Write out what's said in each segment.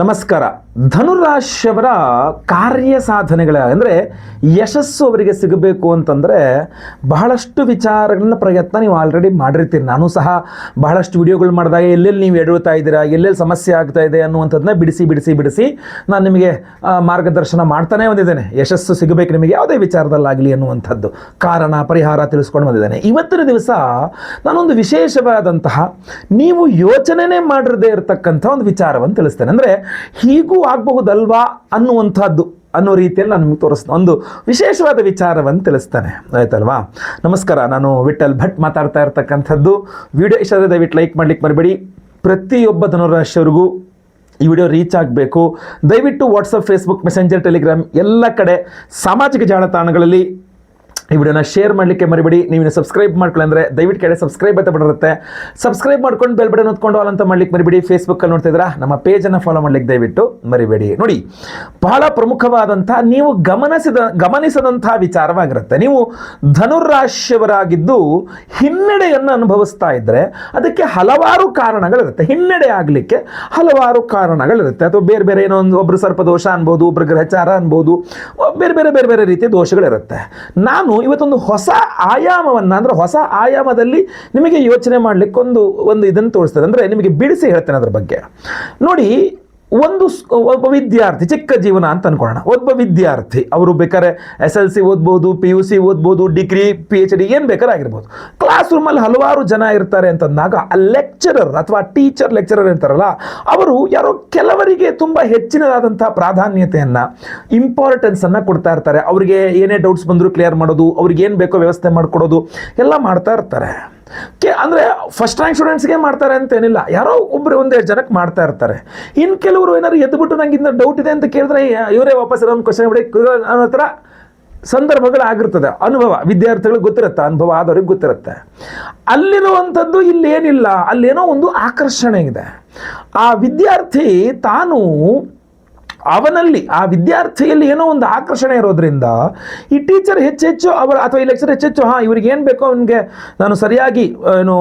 ನಮಸ್ಕಾರ. ಧನುರಾಶಿಯವರ ಕಾರ್ಯ ಸಾಧನೆಗಳ ಅಂದರೆ ಯಶಸ್ಸು ಅವರಿಗೆ ಸಿಗಬೇಕು ಅಂತಂದರೆ ಬಹಳಷ್ಟು ವಿಚಾರಗಳನ್ನ ಪ್ರಯತ್ನ ನೀವು ಆಲ್ರೆಡಿ ಮಾಡಿರ್ತೀರಿ. ನಾನು ಸಹ ಬಹಳಷ್ಟು ವಿಡಿಯೋಗಳು ಮಾಡಿದಾಗ ಎಲ್ಲೆಲ್ಲಿ ನೀವು ಎಡುತ್ತಾ ಇದ್ದೀರಾ, ಎಲ್ಲೆಲ್ಲಿ ಸಮಸ್ಯೆ ಆಗ್ತಾ ಇದೆ ಅನ್ನುವಂಥದ್ದನ್ನ ಬಿಡಿಸಿ ಬಿಡಿಸಿ ಬಿಡಿಸಿ ನಾನು ನಿಮಗೆ ಮಾರ್ಗದರ್ಶನ ಮಾಡ್ತಾನೆ ಬಂದಿದ್ದೇನೆ. ಯಶಸ್ಸು ಸಿಗಬೇಕು ನಿಮಗೆ ಯಾವುದೇ ವಿಚಾರದಲ್ಲಾಗಲಿ ಅನ್ನುವಂಥದ್ದು. ಕಾರಣ, ಪರಿಹಾರ ತಿಳಿಸ್ಕೊಂಡು ಬಂದಿದ್ದೇನೆ. ಇವತ್ತಿನ ದಿವಸ ನಾನೊಂದು ವಿಶೇಷವಾದಂತಹ ನೀವು ಯೋಚನೆ ಮಾಡಿರದೇ ಇರತಕ್ಕಂಥ ಒಂದು ವಿಚಾರವನ್ನು ತಿಳಿಸ್ತೇನೆ. ಅಂದರೆ ಹೀಗೂ ಆಗಬಹುದಲ್ವಾ ಅನ್ನುವಂಥದ್ದು ಅನ್ನೋ ರೀತಿಯಲ್ಲಿ ನಾನು ನಿಮಗೆ ತೋರಿಸ್ತೇನೆ. ಒಂದು ವಿಶೇಷವಾದ ವಿಚಾರವನ್ನು ತಿಳಿಸ್ತಾನೆ. ಆಯ್ತಲ್ವಾ? ನಮಸ್ಕಾರ. ನಾನು ವಿಠಲ್ ಭಟ್ ಮಾತಾಡ್ತಾ ಇರ್ತಕ್ಕಂಥದ್ದು. ವಿಡಿಯೋ ಇಷ್ಟ ದಯವಿಟ್ಟು ಲೈಕ್ ಮಾಡ್ಲಿಕ್ಕೆ ಮರಿಬೇಡಿ. ಪ್ರತಿಯೊಬ್ಬ ಧನುರಾಶಿಯವರಿಗೂ ಈ ವಿಡಿಯೋ ರೀಚ್ ಆಗಬೇಕು. ದಯವಿಟ್ಟು ವಾಟ್ಸಪ್, ಫೇಸ್ಬುಕ್, ಮೆಸೆಂಜರ್, ಟೆಲಿಗ್ರಾಮ್ ಎಲ್ಲ ಕಡೆ ಸಾಮಾಜಿಕ ಜಾಲತಾಣಗಳಲ್ಲಿ ಈ ವಿಡಿಯೋನ ಶೇರ್ ಮಾಡಲಿಕ್ಕೆ ಮರಿಬೇಡಿ. ನೀವು ಸಬ್ಸ್ಕ್ರೈಬ್ ಮಾಡ್ಕೊಳ್ಳಿ ಅಂದರೆ ದಯವಿಟ್ಟು ಕಡೆ ಸಬ್ಸ್ಕ್ರೈಬ್ ಅಂತ ಬರುತ್ತೆ. ಸಬ್ಸ್ಕ್ರೈಬ್ ಮಾಡ್ಕೊಂಡು ಬೆಲ್ ಬಟನ್ ಹೊತ್ಕೊಂಡು ಆಲ್ ಅಂತ ಮಾಡ್ಲಿಕ್ಕೆ ಮರಿಬೇಡಿ. ಫೇಸ್ಬುಕ್ಕಲ್ಲಿ ನೋಡ್ತಿದ್ದೀರಾ ನಮ್ಮ ಪೇಜನ್ನು ಫಾಲೋ ಮಾಡ್ಲಿಕ್ಕೆ ದಯವಿಟ್ಟು ಮರಿಬೇಡಿ. ನೋಡಿ, ಬಹಳ ಪ್ರಮುಖವಾದಂಥ ನೀವು ಗಮನಿಸಿದ, ಗಮನಿಸದಂಥ ವಿಚಾರವಾಗಿರುತ್ತೆ. ನೀವು ಧನುರಾಶಿಯವರಾಗಿದ್ದು ಹಿನ್ನಡೆಯನ್ನು ಅನುಭವಿಸ್ತಾ ಇದ್ದರೆ ಅದಕ್ಕೆ ಹಲವಾರು ಕಾರಣಗಳಿರುತ್ತೆ. ಹಿನ್ನಡೆ ಆಗಲಿಕ್ಕೆ ಹಲವಾರು ಕಾರಣಗಳಿರುತ್ತೆ. ಅಥವಾ ಬೇರೆ ಬೇರೆ ಏನೋ ಒಂದು ಒಬ್ಬರು ಸರ್ಪದೋಷ ಅನ್ಬೋದು ಒಬ್ಬರು ಗ್ರಹಚಾರ ಅನ್ಬೋದು, ಬೇರೆ ಬೇರೆ ಬೇರೆ ಬೇರೆ ರೀತಿಯ ದೋಷಗಳಿರುತ್ತೆ. ನಾನು ಇವತ್ತೊಂದು ಹೊಸ ಆಯಾಮವನ್ನು, ಅಂದರೆ ಹೊಸ ಆಯಾಮದಲ್ಲಿ ನಿಮಗೆ ಯೋಚನೆ ಮಾಡಲಿಕ್ಕೆ ಒಂದು ಒಂದು ಇದನ್ನು ತೋರಿಸ್ತದೆ. ಅಂದರೆ ನಿಮಗೆ ಬಿಡಿಸಿ ಹೇಳ್ತೇನೆ ಅದ್ರ ಬಗ್ಗೆ. ನೋಡಿ ಒಂದು ಒಬ್ಬ ವಿದ್ಯಾರ್ಥಿ, ಚಿಕ್ಕ ಜೀವನ ಅಂತ ಅನ್ಕೊಳ್ಳೋಣ. ಒಬ್ಬ ವಿದ್ಯಾರ್ಥಿ, ಅವರು ಬೇಕಾದ್ರೆ ಎಸ್ ಎಲ್ ಸಿ ಓದ್ಬೋದು ಪಿ ಯು ಸಿ ಓದ್ಬೋದು, ಡಿಗ್ರಿ ಪಿ ಎಚ್ ಡಿ ಏನು ಬೇಕಾದ್ರೆ ಆಗಿರ್ಬೋದು. ಕ್ಲಾಸ್ ರೂಮಲ್ಲಿ ಹಲವಾರು ಜನ ಇರ್ತಾರೆ ಅಂತಂದಾಗ, ಆ ಲೆಕ್ಚರರ್ ಅಥವಾ ಟೀಚರ್ ಲೆಕ್ಚರರ್ ಇರ್ತಾರಲ್ಲ ಅವರು ಯಾರೋ ಕೆಲವರಿಗೆ ತುಂಬ ಹೆಚ್ಚಿನದಾದಂಥ ಪ್ರಾಧಾನ್ಯತೆಯನ್ನು ಇಂಪಾರ್ಟೆನ್ಸನ್ನು ಕೊಡ್ತಾ ಇರ್ತಾರೆ. ಅವರಿಗೆ ಏನೇ ಡೌಟ್ಸ್ ಬಂದರೂ ಕ್ಲಿಯರ್ ಮಾಡೋದು, ಅವ್ರಿಗೆ ಏನು ಬೇಕೋ ವ್ಯವಸ್ಥೆ ಮಾಡಿಕೊಡೋದು, ಎಲ್ಲ ಮಾಡ್ತಾ ಇರ್ತಾರೆ. ಕೆ ಅಂದರೆ ಫಸ್ಟ್ ರ್ಯಾಂಕ್ ಸ್ಟೂಡೆಂಟ್ಸ್ಗೆ ಮಾಡ್ತಾರೆ ಅಂತ ಏನಿಲ್ಲ ಯಾರೋ ಒಬ್ಬರು ಒಂದೇ ಜನಕ್ಕೆ ಮಾಡ್ತಾ ಇರ್ತಾರೆ. ಇನ್ನು ಕೆಲವರು ಏನಾದ್ರು ಎದ್ಬಿಟ್ಟು ನಂಗೆ ಇನ್ನೂ ಡೌಟ್ ಇದೆ ಅಂತ ಕೇಳಿದ್ರೆ ಇವರೇ ವಾಪಸ್ ಇರೋ ಕ್ವಶನ್ ಬಿಡಿ ಅನ್ನೋ ಥರ ಸಂದರ್ಭಗಳು ಆಗಿರ್ತದೆ. ಅನುಭವ. ವಿದ್ಯಾರ್ಥಿಗಳಿಗೆ ಗೊತ್ತಿರುತ್ತೆ. ಅನುಭವ ಆದವ್ರಿಗೆ ಗೊತ್ತಿರುತ್ತೆ. ಅಲ್ಲಿರುವಂಥದ್ದು ಇಲ್ಲೇನಿಲ್ಲ ಅಲ್ಲೇನೋ ಒಂದು ಆಕರ್ಷಣೆ ಇದೆ. ಆ ವಿದ್ಯಾರ್ಥಿ ತಾನು ಅವನಲ್ಲಿ ಆ ವಿದ್ಯಾರ್ಥಿಯಲ್ಲಿ ಏನೋ ಒಂದು ಆಕರ್ಷಣೆ ಇರೋದ್ರಿಂದ ಈ ಟೀಚರ್ ಹೆಚ್ಚೆಚ್ಚು ಅವರ ಅಥವಾ ಈ ಲೆಕ್ಚರ್ ಹೆಚ್ಚೆಚ್ಚು ಹಾಂ, ಇವ್ರಿಗೆ ಏನು ಬೇಕೋ ಅವನಿಗೆ ನಾನು ಸರಿಯಾಗಿ ಏನು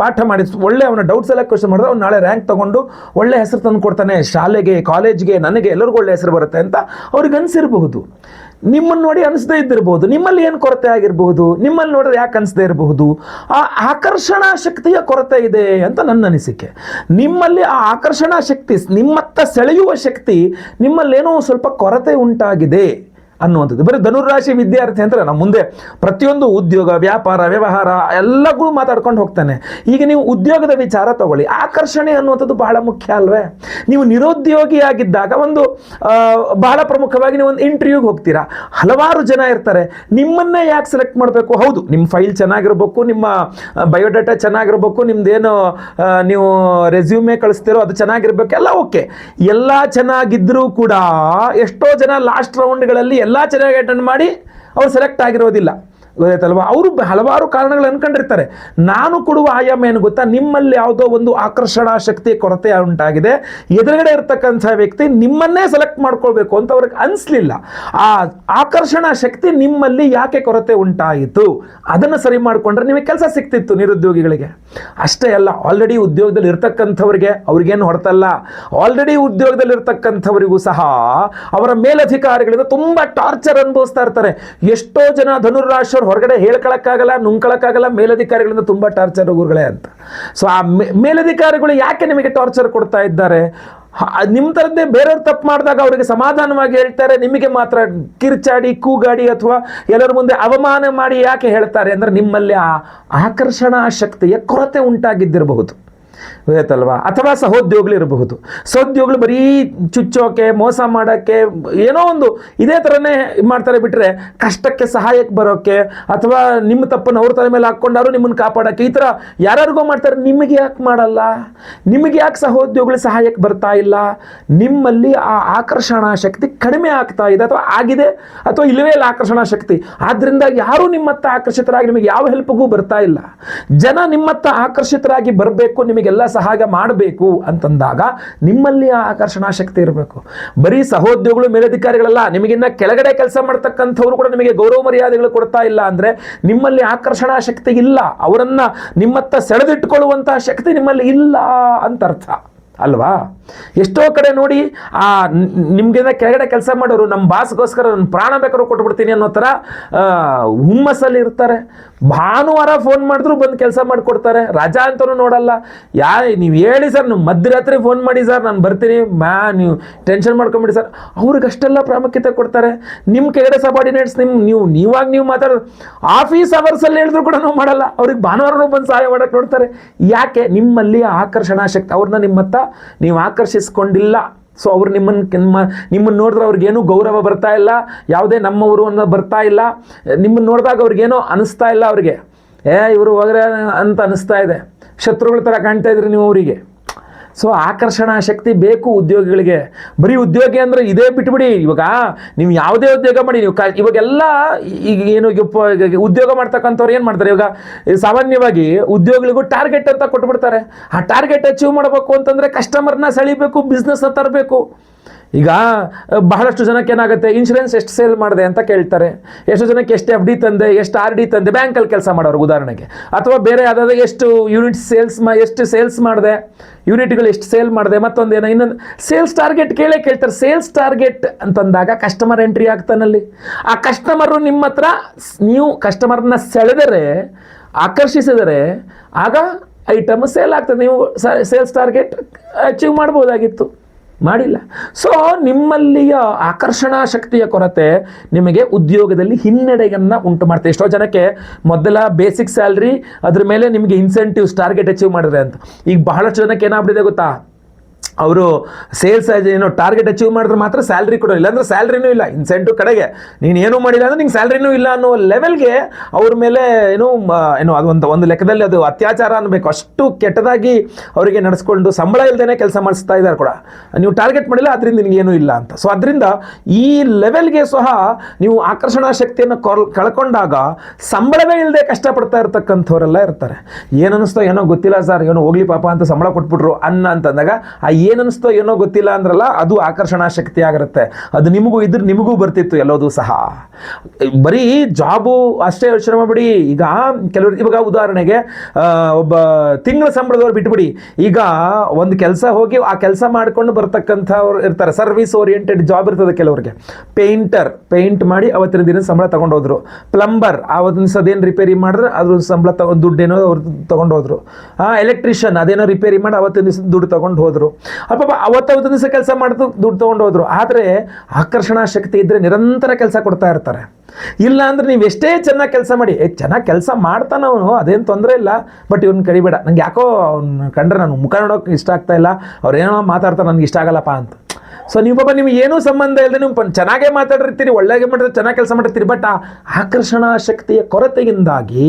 ಪಾಠ ಮಾಡಿ, ಒಳ್ಳೆ ಅವನ ಡೌಟ್ಸ್ ಎಲ್ಲ ಕ್ವಶನ್ ಮಾಡಿದ್ರೆ ಅವ್ನು ನಾಳೆ ರ್ಯಾಂಕ್ ತೊಗೊಂಡು ಒಳ್ಳೆ ಹೆಸರು ತಂದು ಕೊಡ್ತಾನೆ. ಶಾಲೆಗೆ ಕಾಲೇಜ್ಗೆ ನನಗೆ ಎಲ್ಲರಿಗೂ ಒಳ್ಳೆ ಹೆಸರು ಬರುತ್ತೆ ಅಂತ ಅವ್ರಿಗೆ ಅನಿಸಿರಬಹುದು. ನಿಮ್ಮನ್ನು ನೋಡಿ ಅನಿಸದೇ ಇದ್ದಿರಬಹುದು ನಿಮ್ಮಲ್ಲಿ ಏನು ಕೊರತೆ ಆಗಿರಬಹುದು? ನಿಮ್ಮಲ್ಲಿ ನೋಡಿದ್ರೆ ಯಾಕೆ ಅನಿಸದೇ ಇರಬಹುದು? ಆ ಆಕರ್ಷಣಾ ಶಕ್ತಿಯ ಕೊರತೆ ಇದೆ ಅಂತ ನನ್ನ ಅನಿಸಿಕೆ. ನಿಮ್ಮಲ್ಲಿ ಆ ಆಕರ್ಷಣಾ ಶಕ್ತಿ, ನಿಮ್ಮತ್ತ ಸೆಳೆಯುವ ಶಕ್ತಿ ನಿಮ್ಮಲ್ಲೇನೋ ಸ್ವಲ್ಪ ಕೊರತೆ ಉಂಟಾಗಿದೆ. ಅನ್ನುವಂಥದ್ದು. ಬರೀ ಧನುರಾಶಿ ವಿದ್ಯಾರ್ಥಿ ಅಂದರೆ ನಮ್ಮ ಮುಂದೆ ಪ್ರತಿಯೊಂದು ಉದ್ಯೋಗ, ವ್ಯಾಪಾರ, ವ್ಯವಹಾರ, ಎಲ್ಲಕ್ಕೂ ಮಾತಾಡ್ಕೊಂಡು ಹೋಗ್ತಾನೆ. ಈಗ ನೀವು ಉದ್ಯೋಗದ ವಿಚಾರ ತಗೊಳ್ಳಿ. ಆಕರ್ಷಣೆ ಅನ್ನುವಂಥದ್ದು ಬಹಳ ಮುಖ್ಯ ಅಲ್ವೇ? ನೀವು ನಿರುದ್ಯೋಗಿಯಾಗಿದ್ದಾಗ ಒಂದು ಬಹಳ ಪ್ರಮುಖವಾಗಿ ನೀವು ಒಂದು ಇಂಟರ್ವ್ಯೂಗೆ ಹೋಗ್ತೀರಾ. ಹಲವಾರು ಜನ ಇರ್ತಾರೆ. ನಿಮ್ಮನ್ನೇ ಯಾಕೆ ಸೆಲೆಕ್ಟ್ ಮಾಡಬೇಕು? ಹೌದು ನಿಮ್ಮ ಫೈಲ್ ಚೆನ್ನಾಗಿರ್ಬೇಕು, ನಿಮ್ಮ ಬಯೋಡಾಟಾ ಚೆನ್ನಾಗಿರ್ಬೇಕು, ನಿಮ್ದೇನು ನೀವು ರೆಸ್ಯೂಮೇ ಕಳಿಸ್ತಿರೋ ಅದು ಚೆನ್ನಾಗಿರ್ಬೇಕು, ಎಲ್ಲ ಓಕೆ ಎಲ್ಲ ಚೆನ್ನಾಗಿದ್ದರೂ ಕೂಡ ಎಷ್ಟೋ ಜನ ಲಾಸ್ಟ್ ರೌಂಡ್ಗಳಲ್ಲಿ ಎಲ್ಲ ಚೆನ್ನಾಗಿ ಅಟೆಂಡ್ ಮಾಡಿ ಅವ್ರು ಸೆಲೆಕ್ಟ್ ಆಗಿರೋದಿಲ್ಲ. ಗೊತ್ತಾಯ್ತಲ್ವಾ? ಅವರು ಹಲವಾರು ಕಾರಣಗಳು ಅನ್ಕೊಂಡಿರ್ತಾರೆ. ನಾನು ಕೊಡುವ ಆಯಾಮ ಏನು ಗೊತ್ತಾ? ನಿಮ್ಮಲ್ಲಿ ಯಾವುದೋ ಒಂದು ಆಕರ್ಷಣಾ ಶಕ್ತಿ ಕೊರತೆ ಉಂಟಾಗಿದೆ. ಎದುರುಗಡೆ ಇರತಕ್ಕಂಥ ವ್ಯಕ್ತಿ ನಿಮ್ಮನ್ನೇ ಸೆಲೆಕ್ಟ್ ಮಾಡ್ಕೊಳ್ಬೇಕು ಅಂತ ಅವ್ರಿಗೆ ಅನಿಸ್ಲಿಲ್ಲ. ಆ ಆಕರ್ಷಣಾ ಶಕ್ತಿ ನಿಮ್ಮಲ್ಲಿ ಯಾಕೆ ಕೊರತೆ ಉಂಟಾಯಿತು? ಅದನ್ನು ಸರಿ ಮಾಡಿಕೊಂಡ್ರೆ ನಿಮಗೆ ಕೆಲಸ ಸಿಕ್ತಿತ್ತು ನಿರುದ್ಯೋಗಿಗಳಿಗೆ. ಅಷ್ಟೇ ಅಲ್ಲ ಆಲ್ರೆಡಿ ಉದ್ಯೋಗದಲ್ಲಿ ಇರ್ತಕ್ಕಂಥವ್ರಿಗೆ ಅವ್ರಿಗೇನು ಹೊರತಲ್ಲ. ಆಲ್ರೆಡಿ ಉದ್ಯೋಗದಲ್ಲಿ ಇರ್ತಕ್ಕಂಥವರಿಗೂ ಸಹ ಅವರ ಮೇಲಧಿಕಾರಿಗಳಿಂದ ತುಂಬ ಟಾರ್ಚರ್ ಅನುಭವಿಸ್ತಾ ಇರ್ತಾರೆ. ಎಷ್ಟೋ ಜನ ಧನುರಾಶಿಯವ್ರು ಹೊರಗಡೆ ಹೇಳ್ಕೊಳಕ್ಕಾಗಲ್ಲ, ನುಂಗ್ಕೊಳಕ್ಕಾಗಲ್ಲ, ಮೇಲಧಿಕಾರಿಗಳಿಂದ ತುಂಬ ಟಾರ್ಚರ್ ಗುರುಗಳೇ ಅಂತ. ಸೊ ಆ ಮೇಲಧಿಕಾರಿಗಳು ಯಾಕೆ ನಿಮಗೆ ಟಾರ್ಚರ್ ಕೊಡ್ತಾ ಇದ್ದಾರೆ? ನಿಮ್ಮ ಥರದ್ದೇ ಬೇರೆಯವ್ರು ತಪ್ಪು ಮಾಡಿದಾಗ ಅವರಿಗೆ ಸಮಾಧಾನವಾಗಿ ಹೇಳ್ತಾರೆ, ನಿಮಗೆ ಮಾತ್ರ ಕಿರ್ಚಾಡಿ, ಕೂಗಾಡಿ ಅಥವಾ ಎಲ್ಲರ ಮುಂದೆ ಅವಮಾನ ಮಾಡಿ ಯಾಕೆ ಹೇಳ್ತಾರೆ? ಅಂದರೆ ನಿಮ್ಮಲ್ಲಿ ಆ ಆಕರ್ಷಣಾ ಶಕ್ತಿಯ ಕೊರತೆ ಉಂಟಾಗಿದ್ದಿರಬಹುದು. ಗೊತ್ತಾಯ್ತಲ್ವಾ ಅಥವಾ ಸಹೋದ್ಯೋಗಿಗಳು ಇರಬಹುದು ಸಹೋದ್ಯೋಗಿಗಳು ಬರೀ ಚುಚ್ಚೋಕೆ, ಮೋಸ ಮಾಡೋಕ್ಕೆ, ಏನೋ ಒಂದು ಇದೇ ಥರನೇ ಮಾಡ್ತಾರೆ ಬಿಟ್ಟರೆ ಕಷ್ಟಕ್ಕೆ ಸಹಾಯಕ್ಕೆ ಬರೋಕ್ಕೆ ಅಥವಾ ನಿಮ್ಮ ತಪ್ಪನ್ನು ಅವ್ರ ತಲೆ ಮೇಲೆ ಹಾಕ್ಕೊಂಡಾರು ನಿಮ್ಮನ್ನು ಕಾಪಾಡೋಕ್ಕೆ ಈ ಥರ ಯಾರ್ಯಾರಿಗೋ ಮಾಡ್ತಾರೆ. ನಿಮಗೆ ಯಾಕೆ ಮಾಡಲ್ಲ? ನಿಮಗೆ ಯಾಕೆ ಸಹೋದ್ಯೋಗಿಗಳು ಸಹಾಯಕ್ಕೆ ಬರ್ತಾ ಇಲ್ಲ? ನಿಮ್ಮಲ್ಲಿ ಆ ಆಕರ್ಷಣಾ ಶಕ್ತಿ ಕಡಿಮೆ ಆಗ್ತಾ ಇದೆ ಅಥವಾ ಆಗಿದೆ ಅಥವಾ ಇಲ್ಲವೇ ಇಲ್ಲ ಆಕರ್ಷಣಾ ಶಕ್ತಿ? ಆದ್ದರಿಂದ ಯಾರು ನಿಮ್ಮತ್ತ ಆಕರ್ಷಿತರಾಗಿ ನಿಮಗೆ ಯಾವ ಹೆಲ್ಪ್ಗೂ ಬರ್ತಾ ಇಲ್ಲ? ಜನ ನಿಮ್ಮತ್ತ ಆಕರ್ಷಿತರಾಗಿ ಬರಬೇಕು ನಿಮಗೆಲ್ಲ ಸಹಾಯ ಮಾಡಬೇಕು ಅಂತಂದಾಗ ನಿಮ್ಮಲ್ಲಿ ಆ ಆಕರ್ಷಣಾ ಶಕ್ತಿ ಇರಬೇಕು. ಬರೀ ಸಹೋದ್ಯೋಗಿಗಳು, ಮೇಲಧಿಕಾರಿಗಳಲ್ಲ, ನಿಮಗಿನ್ನ ಕೆಳಗಡೆ ಕೆಲಸ ಮಾಡ್ತಕ್ಕಂಥವ್ರು ಕೂಡ ನಿಮಗೆ ಗೌರವ ಮರ್ಯಾದೆಗಳು ಕೊಡ್ತಾ ಇಲ್ಲ ಅಂದರೆ ನಿಮ್ಮಲ್ಲಿ ಆಕರ್ಷಣಾ ಶಕ್ತಿ ಇಲ್ಲ. ಅವರನ್ನು ನಿಮ್ಮತ್ತ ಸೆಳೆದಿಟ್ಟುಕೊಳ್ಳುವಂತಹ ಶಕ್ತಿ ನಿಮ್ಮಲ್ಲಿ ಇಲ್ಲ ಅಂತ ಅರ್ಥ ಅಲ್ವಾ? ಎಷ್ಟೋ ಕಡೆ ನೋಡಿ, ಆ ನಿಮ್ಗೆ ಕೆಳಗಡೆ ಕೆಲಸ ಮಾಡೋರು ನಮ್ಮ ಬಾಸ್ಗೋಸ್ಕರ ನನ್ನ ಪ್ರಾಣ ಬೇಕಾದ್ರೂ ಕೊಟ್ಬಿಡ್ತೀನಿ ಅನ್ನೋ ಥರ ಹುಮ್ಮಸ್ಸಲ್ಲಿ ಇರ್ತಾರೆ. ಭಾನುವಾರ ಫೋನ್ ಮಾಡಿದ್ರು ಬಂದು ಕೆಲಸ ಮಾಡಿಕೊಡ್ತಾರೆ. ರಜಾ ಅಂತಲೂ ನೋಡಲ್ಲ. ಯಾ, ನೀವು ಹೇಳಿ ಸರ್ ನೀವು ಮಧ್ಯರಾತ್ರಿ ಫೋನ್ ಮಾಡಿ ಸರ್, ನಾನು ಬರ್ತೀನಿ. ಮ್ಯಾ, ನೀವು ಟೆನ್ಷನ್ ಮಾಡ್ಕೊಂಬಿಡಿ ಸರ್. ಅವ್ರಿಗೆ ಅಷ್ಟೆಲ್ಲ ಪ್ರಾಮುಖ್ಯತೆ ಕೊಡ್ತಾರೆ. ನಿಮ್ಮ ಕೆಳಗಡೆ ಸಬಾರ್ಡಿನೇಟ್ಸ್ ನಿಮ್ಮ ನೀವು, ನೀವಾಗ ನೀವು ಮಾತಾಡೋದು ಆಫೀಸ್ ಅವರ್ಸಲ್ಲಿ ಹೇಳಿದ್ರು ಕೂಡ ನಾವು ಮಾಡಲ್ಲ. ಅವ್ರಿಗೆ ಭಾನುವಾರನೂ ಬಂದು ಸಹಾಯ ಮಾಡೋಕ್ಕೆ ನೋಡ್ತಾರೆ. ಯಾಕೆ? ನಿಮ್ಮಲ್ಲಿ ಆಕರ್ಷಣಾ ಶಕ್ತಿ ಅವ್ರನ್ನ ನಿಮ್ಮ ಹತ್ತ ನೀವು ಆಕರ್ಷಿಸ್ಕೊಂಡಿಲ್ಲ. ಸೊ ಅವ್ರು ನಿಮ್ಮನ್ನು ನಿಮ್ಮ ನಿಮ್ಮನ್ನು ನೋಡಿದ್ರೆ ಅವ್ರಿಗೇನು ಗೌರವ ಬರ್ತಾ ಇಲ್ಲ. ಯಾವುದೇ ನಮ್ಮವರು ಅನ್ನೋ ಬರ್ತಾ ಇಲ್ಲ. ನಿಮ್ಮನ್ನು ನೋಡಿದಾಗ ಅವ್ರಿಗೇನೋ ಅನಿಸ್ತಾ ಇಲ್ಲ ಅವ್ರಿಗೆ. ಏ, ಇವರು ಹೋಗ್ರೆ ಅಂತ ಅನಿಸ್ತಾ ಇದೆ. ಶತ್ರುಗಳ ಥರ ಕಾಣ್ತಾ ಇದ್ರಿ ನೀವು ಅವರಿಗೆ. ಸೊ ಆಕರ್ಷಣಾ ಶಕ್ತಿ ಬೇಕು ಉದ್ಯೋಗಿಗಳಿಗೆ. ಬರೀ ಉದ್ಯೋಗಿ ಅಂದರೆ ಇದೇ ಬಿಟ್ಬಿಡಿ. ಇವಾಗ ನೀವು ಯಾವುದೇ ಉದ್ಯೋಗ ಮಾಡಿ, ನೀವು ಕ, ಇವಾಗೆಲ್ಲ ಈಗ ಏನು ಉದ್ಯೋಗ ಮಾಡ್ತಕ್ಕಂಥವ್ರು ಏನು ಮಾಡ್ತಾರೆ? ಇವಾಗ ಸಾಮಾನ್ಯವಾಗಿ ಉದ್ಯೋಗಿಗಳಿಗೂ ಟಾರ್ಗೆಟ್ ಅಂತ ಕೊಟ್ಬಿಡ್ತಾರೆ. ಆ ಟಾರ್ಗೆಟ್ ಅಚೀವ್ ಮಾಡಬೇಕು ಅಂತಂದರೆ ಕಸ್ಟಮರ್ನ ಸೆಳಿಬೇಕು ಬಿಸ್ನೆಸ್ನ ತರಬೇಕು. ಈಗ ಬಹಳಷ್ಟು ಜನಕ್ಕೆ ಏನಾಗುತ್ತೆ ಇನ್ಶೂರೆನ್ಸ್ ಎಷ್ಟು ಸೇಲ್ ಮಾಡಿದೆ ಅಂತ ಕೇಳ್ತಾರೆ. ಎಷ್ಟು ಜನಕ್ಕೆ ಎಷ್ಟು ಎಫ್ ಡಿ ತಂದೆ, ಎಷ್ಟು ಆರ್ ಡಿ ತಂದೆ ಬ್ಯಾಂಕಲ್ಲಿ ಕೆಲಸ ಮಾಡೋರು ಉದಾಹರಣೆಗೆ. ಅಥವಾ ಬೇರೆ ಯಾವುದಾದ್ರು ಎಷ್ಟು ಯೂನಿಟ್ ಸೇಲ್ಸ್ ಮಾ, ಎಷ್ಟು ಸೇಲ್ಸ್ ಮಾಡಿದೆ ಯೂನಿಟ್ಗಳು ಎಷ್ಟು ಸೇಲ್ ಮಾಡಿದೆ, ಮತ್ತೊಂದು ಏನೋ, ಇನ್ನೊಂದು ಸೇಲ್ಸ್ ಟಾರ್ಗೆಟ್ ಕೇಳೇ ಕೇಳ್ತಾರೆ. ಸೇಲ್ಸ್ ಟಾರ್ಗೆಟ್ ಅಂತಂದಾಗ ಕಸ್ಟಮರ್ ಎಂಟ್ರಿ ಆಗ್ತಾನಲ್ಲಿ ಆ ಕಸ್ಟಮರು ನಿಮ್ಮ ಹತ್ರ ನೀವು ಕಸ್ಟಮರ್ನ ಸೆಳೆದರೆ, ಆಕರ್ಷಿಸಿದರೆ, ಆಗ ಐಟಮ್ ಸೇಲ್ ಆಗ್ತದೆ. ನೀವು ಸೇಲ್ಸ್ ಟಾರ್ಗೆಟ್ ಅಚೀವ್ ಮಾಡ್ಬೋದಾಗಿತ್ತು. ಮಾಡಿಲ್ಲ. ಸೊ ನಿಮ್ಮಲ್ಲಿಯ ಆಕರ್ಷಣಾ ಶಕ್ತಿಯ ಕೊರತೆ ನಿಮಗೆ ಉದ್ಯೋಗದಲ್ಲಿ ಹಿನ್ನಡೆಯನ್ನು ಉಂಟು ಮಾಡ್ತದೆ. ಎಷ್ಟೋ ಜನಕ್ಕೆ ಮೊದಲ ಬೇಸಿಕ್ ಸ್ಯಾಲ್ರಿ ಅದ್ರ ಮೇಲೆ ನಿಮಗೆ ಇನ್ಸೆಂಟಿವ್ಸ್ ಟಾರ್ಗೆಟ್ ಅಚೀವ್ ಮಾಡಿದ್ರೆ ಅಂತ. ಈಗ ಬಹಳಷ್ಟು ಜನಕ್ಕೆ ಏನಾಗ್ಬಿಟ್ಟಿದೆ ಗೊತ್ತಾ? ಅವರು ಸೇಲ್ಸ್ ಏನೋ ಟಾರ್ಗೆಟ್ ಅಚೀವ್ ಮಾಡಿದ್ರೆ ಮಾತ್ರ ಸ್ಯಾಲ್ರಿ ಕೊಡೋ ಇಲ್ಲಾಂದ್ರೆ ಸ್ಯಾಲ್ರಿನೂ ಇಲ್ಲ. ಇನ್ಸೆಂಟು ಕಡೆಗೆ. ನೀನು ಏನೂ ಮಾಡಿಲ್ಲ ಅಂದ್ರೆ ನಿಂಗೆ ಸ್ಯಾಲ್ರಿನೂ ಇಲ್ಲ ಅನ್ನೋ ಲೆವೆಲ್ಗೆ ಅವ್ರ ಮೇಲೆ ಏನೋ ಏನು ಅದು ಒಂದು ಲೆಕ್ಕದಲ್ಲಿ ಅದು ಅತ್ಯಾಚಾರ ಅನ್ಬೇಕು. ಅಷ್ಟು ಕೆಟ್ಟದಾಗಿ ಅವರಿಗೆ ನಡೆಸ್ಕೊಂಡು ಸಂಬಳ ಇಲ್ಲದೇ ಕೆಲಸ ಮಾಡಿಸ್ತಾ ಇದ್ದಾರೆ ಕೂಡ. ನೀವು ಟಾರ್ಗೆಟ್ ಮಾಡಿಲ್ಲ ಅದರಿಂದ ನಿನಗೇನೂ ಇಲ್ಲ ಅಂತ. ಸೊ ಅದರಿಂದ ಈ ಲೆವೆಲ್ಗೆ ಸಹ ನೀವು ಆಕರ್ಷಣಾ ಶಕ್ತಿಯನ್ನು ಕಳ್ಕೊಂಡಾಗ ಸಂಬಳವೇ ಇಲ್ಲದೆ ಕಷ್ಟಪಡ್ತಾ ಇರ್ತಕ್ಕಂಥವರೆಲ್ಲ ಇರ್ತಾರೆ. ಏನನ್ನಿಸ್ತೋ ಏನೋ ಗೊತ್ತಿಲ್ಲ ಸರ್, ಏನೋ ಹೋಗ್ಲಿ ಪಾಪ ಅಂತ ಸಂಬಳ ಕೊಟ್ಬಿಟ್ರು ಅನ್ನ ಅಂತಂದಾಗ, ಆ ಏನು ಅನ್ಸ್ತೋ ಏನೋ ಗೊತ್ತಿಲ್ಲ ಅಂದ್ರಲ್ಲ, ಅದು ಆಕರ್ಷಣಾ ಶಕ್ತಿ ಆಗಿರುತ್ತೆ. ಅದು ನಿಮಗೂ ಇದ್ರೆ ನಿಮಗೂ ಬರ್ತಿತ್ತು, ಎಲ್ಲೋದು ಸಹ. ಬರೀ ಜಾಬು ಅಷ್ಟೇ ಯೋಚನೆ ಮಾಡಿಬಿಡಿ ಈಗ ಕೆಲವರು, ಇವಾಗ ಉದಾಹರಣೆಗೆ ಒಬ್ಬ ತಿಂಗಳ ಸಂಬಳದವ್ರು ಬಿಟ್ಬಿಡಿ. ಈಗ ಒಂದು ಕೆಲಸ ಹೋಗಿ ಆ ಕೆಲಸ ಮಾಡ್ಕೊಂಡು ಬರ್ತಕ್ಕಂಥವ್ರು ಇರ್ತಾರೆ. ಸರ್ವಿಸ್ ಓರಿಯೆಂಟೆಡ್ ಜಾಬ್ ಇರ್ತದೆ ಕೆಲವರಿಗೆ. ಪೇಂಟರ್ ಪೇಂಟ್ ಮಾಡಿ ಅವತ್ತಿನ ದಿನ ಸಂಬಳ ತಗೊಂಡೋದ್ರು. ಪ್ಲಂಬರ್ ಆವತ್ತಿನ ಅದೇನು ರಿಪೇರಿ ಮಾಡಿದ್ರೆ, ಅದ್ರ ಸಂಬಳ ತಗೊಂಡು ದುಡ್ಡೇನೋ ಅವ್ರು ತಗೊಂಡು ಆ ಎಲೆಕ್ಟ್ರಿಷಿಯನ್ ಅದೇನೋ ರಿಪೇರಿ ಮಾಡಿ ಅವತ್ತಿನ ದಿವಸ ದುಡ್ಡು ತಗೊಂಡು ಹೋದ್ರು ಅಪ್ಪ ಅವತ್ತು ದಿವಸ ಕೆಲಸ ಮಾಡಿದ್ರು ದುಡ್ಡು ತಗೊಂಡು ಹೋದ್ರು. ಆದರೆ ಆಕರ್ಷಣಾ ಶಕ್ತಿ ಇದ್ದರೆ ನಿರಂತರ ಕೆಲಸ ಕೊಡ್ತಾ ಇರ್ತಾರೆ. ಇಲ್ಲ ಅಂದ್ರೆ ನೀವು ಎಷ್ಟೇ ಚೆನ್ನಾಗಿ ಕೆಲಸ ಮಾಡಿ ಚೆನ್ನಾಗಿ ಕೆಲಸ ಮಾಡ್ತಾನೆ ಅವನು, ಅದೇನು ತೊಂದರೆ ಇಲ್ಲ. ಬಟ್ ಇವ್ನ ಕಡಿಬೇಡ ನಂಗೆ ಯಾಕೋ ಅವ್ನ ಕಂಡ್ರೆ ನಾನು ಮುಖ ನೋಡೋಕೆ ಇಷ್ಟ ಆಗ್ತಾ ಇಲ್ಲ. ಅವ್ರೇನೋ ಮಾತಾಡ್ತಾರೆ, ನನಗೆ ಇಷ್ಟ ಆಗಲ್ಲಪ್ಪ ಅಂತ. ಸೊ ನೀವು ಪಾಪ ನಿಮ್ಗೆ ಏನೂ ಸಂಬಂಧ ಇಲ್ಲದೆ ನೀವು ಚೆನ್ನಾಗೇ ಮಾತಾಡಿರ್ತೀರಿ ಒಳ್ಳೆಗೆ ಮಾಡಿದ್ರೆ ಚೆನ್ನಾಗಿ ಕೆಲಸ ಮಾಡಿರ್ತೀರಿ ಬಟ್ ಆ ಆಕರ್ಷಣಾ ಶಕ್ತಿಯ ಕೊರತೆಯಿಂದಾಗಿ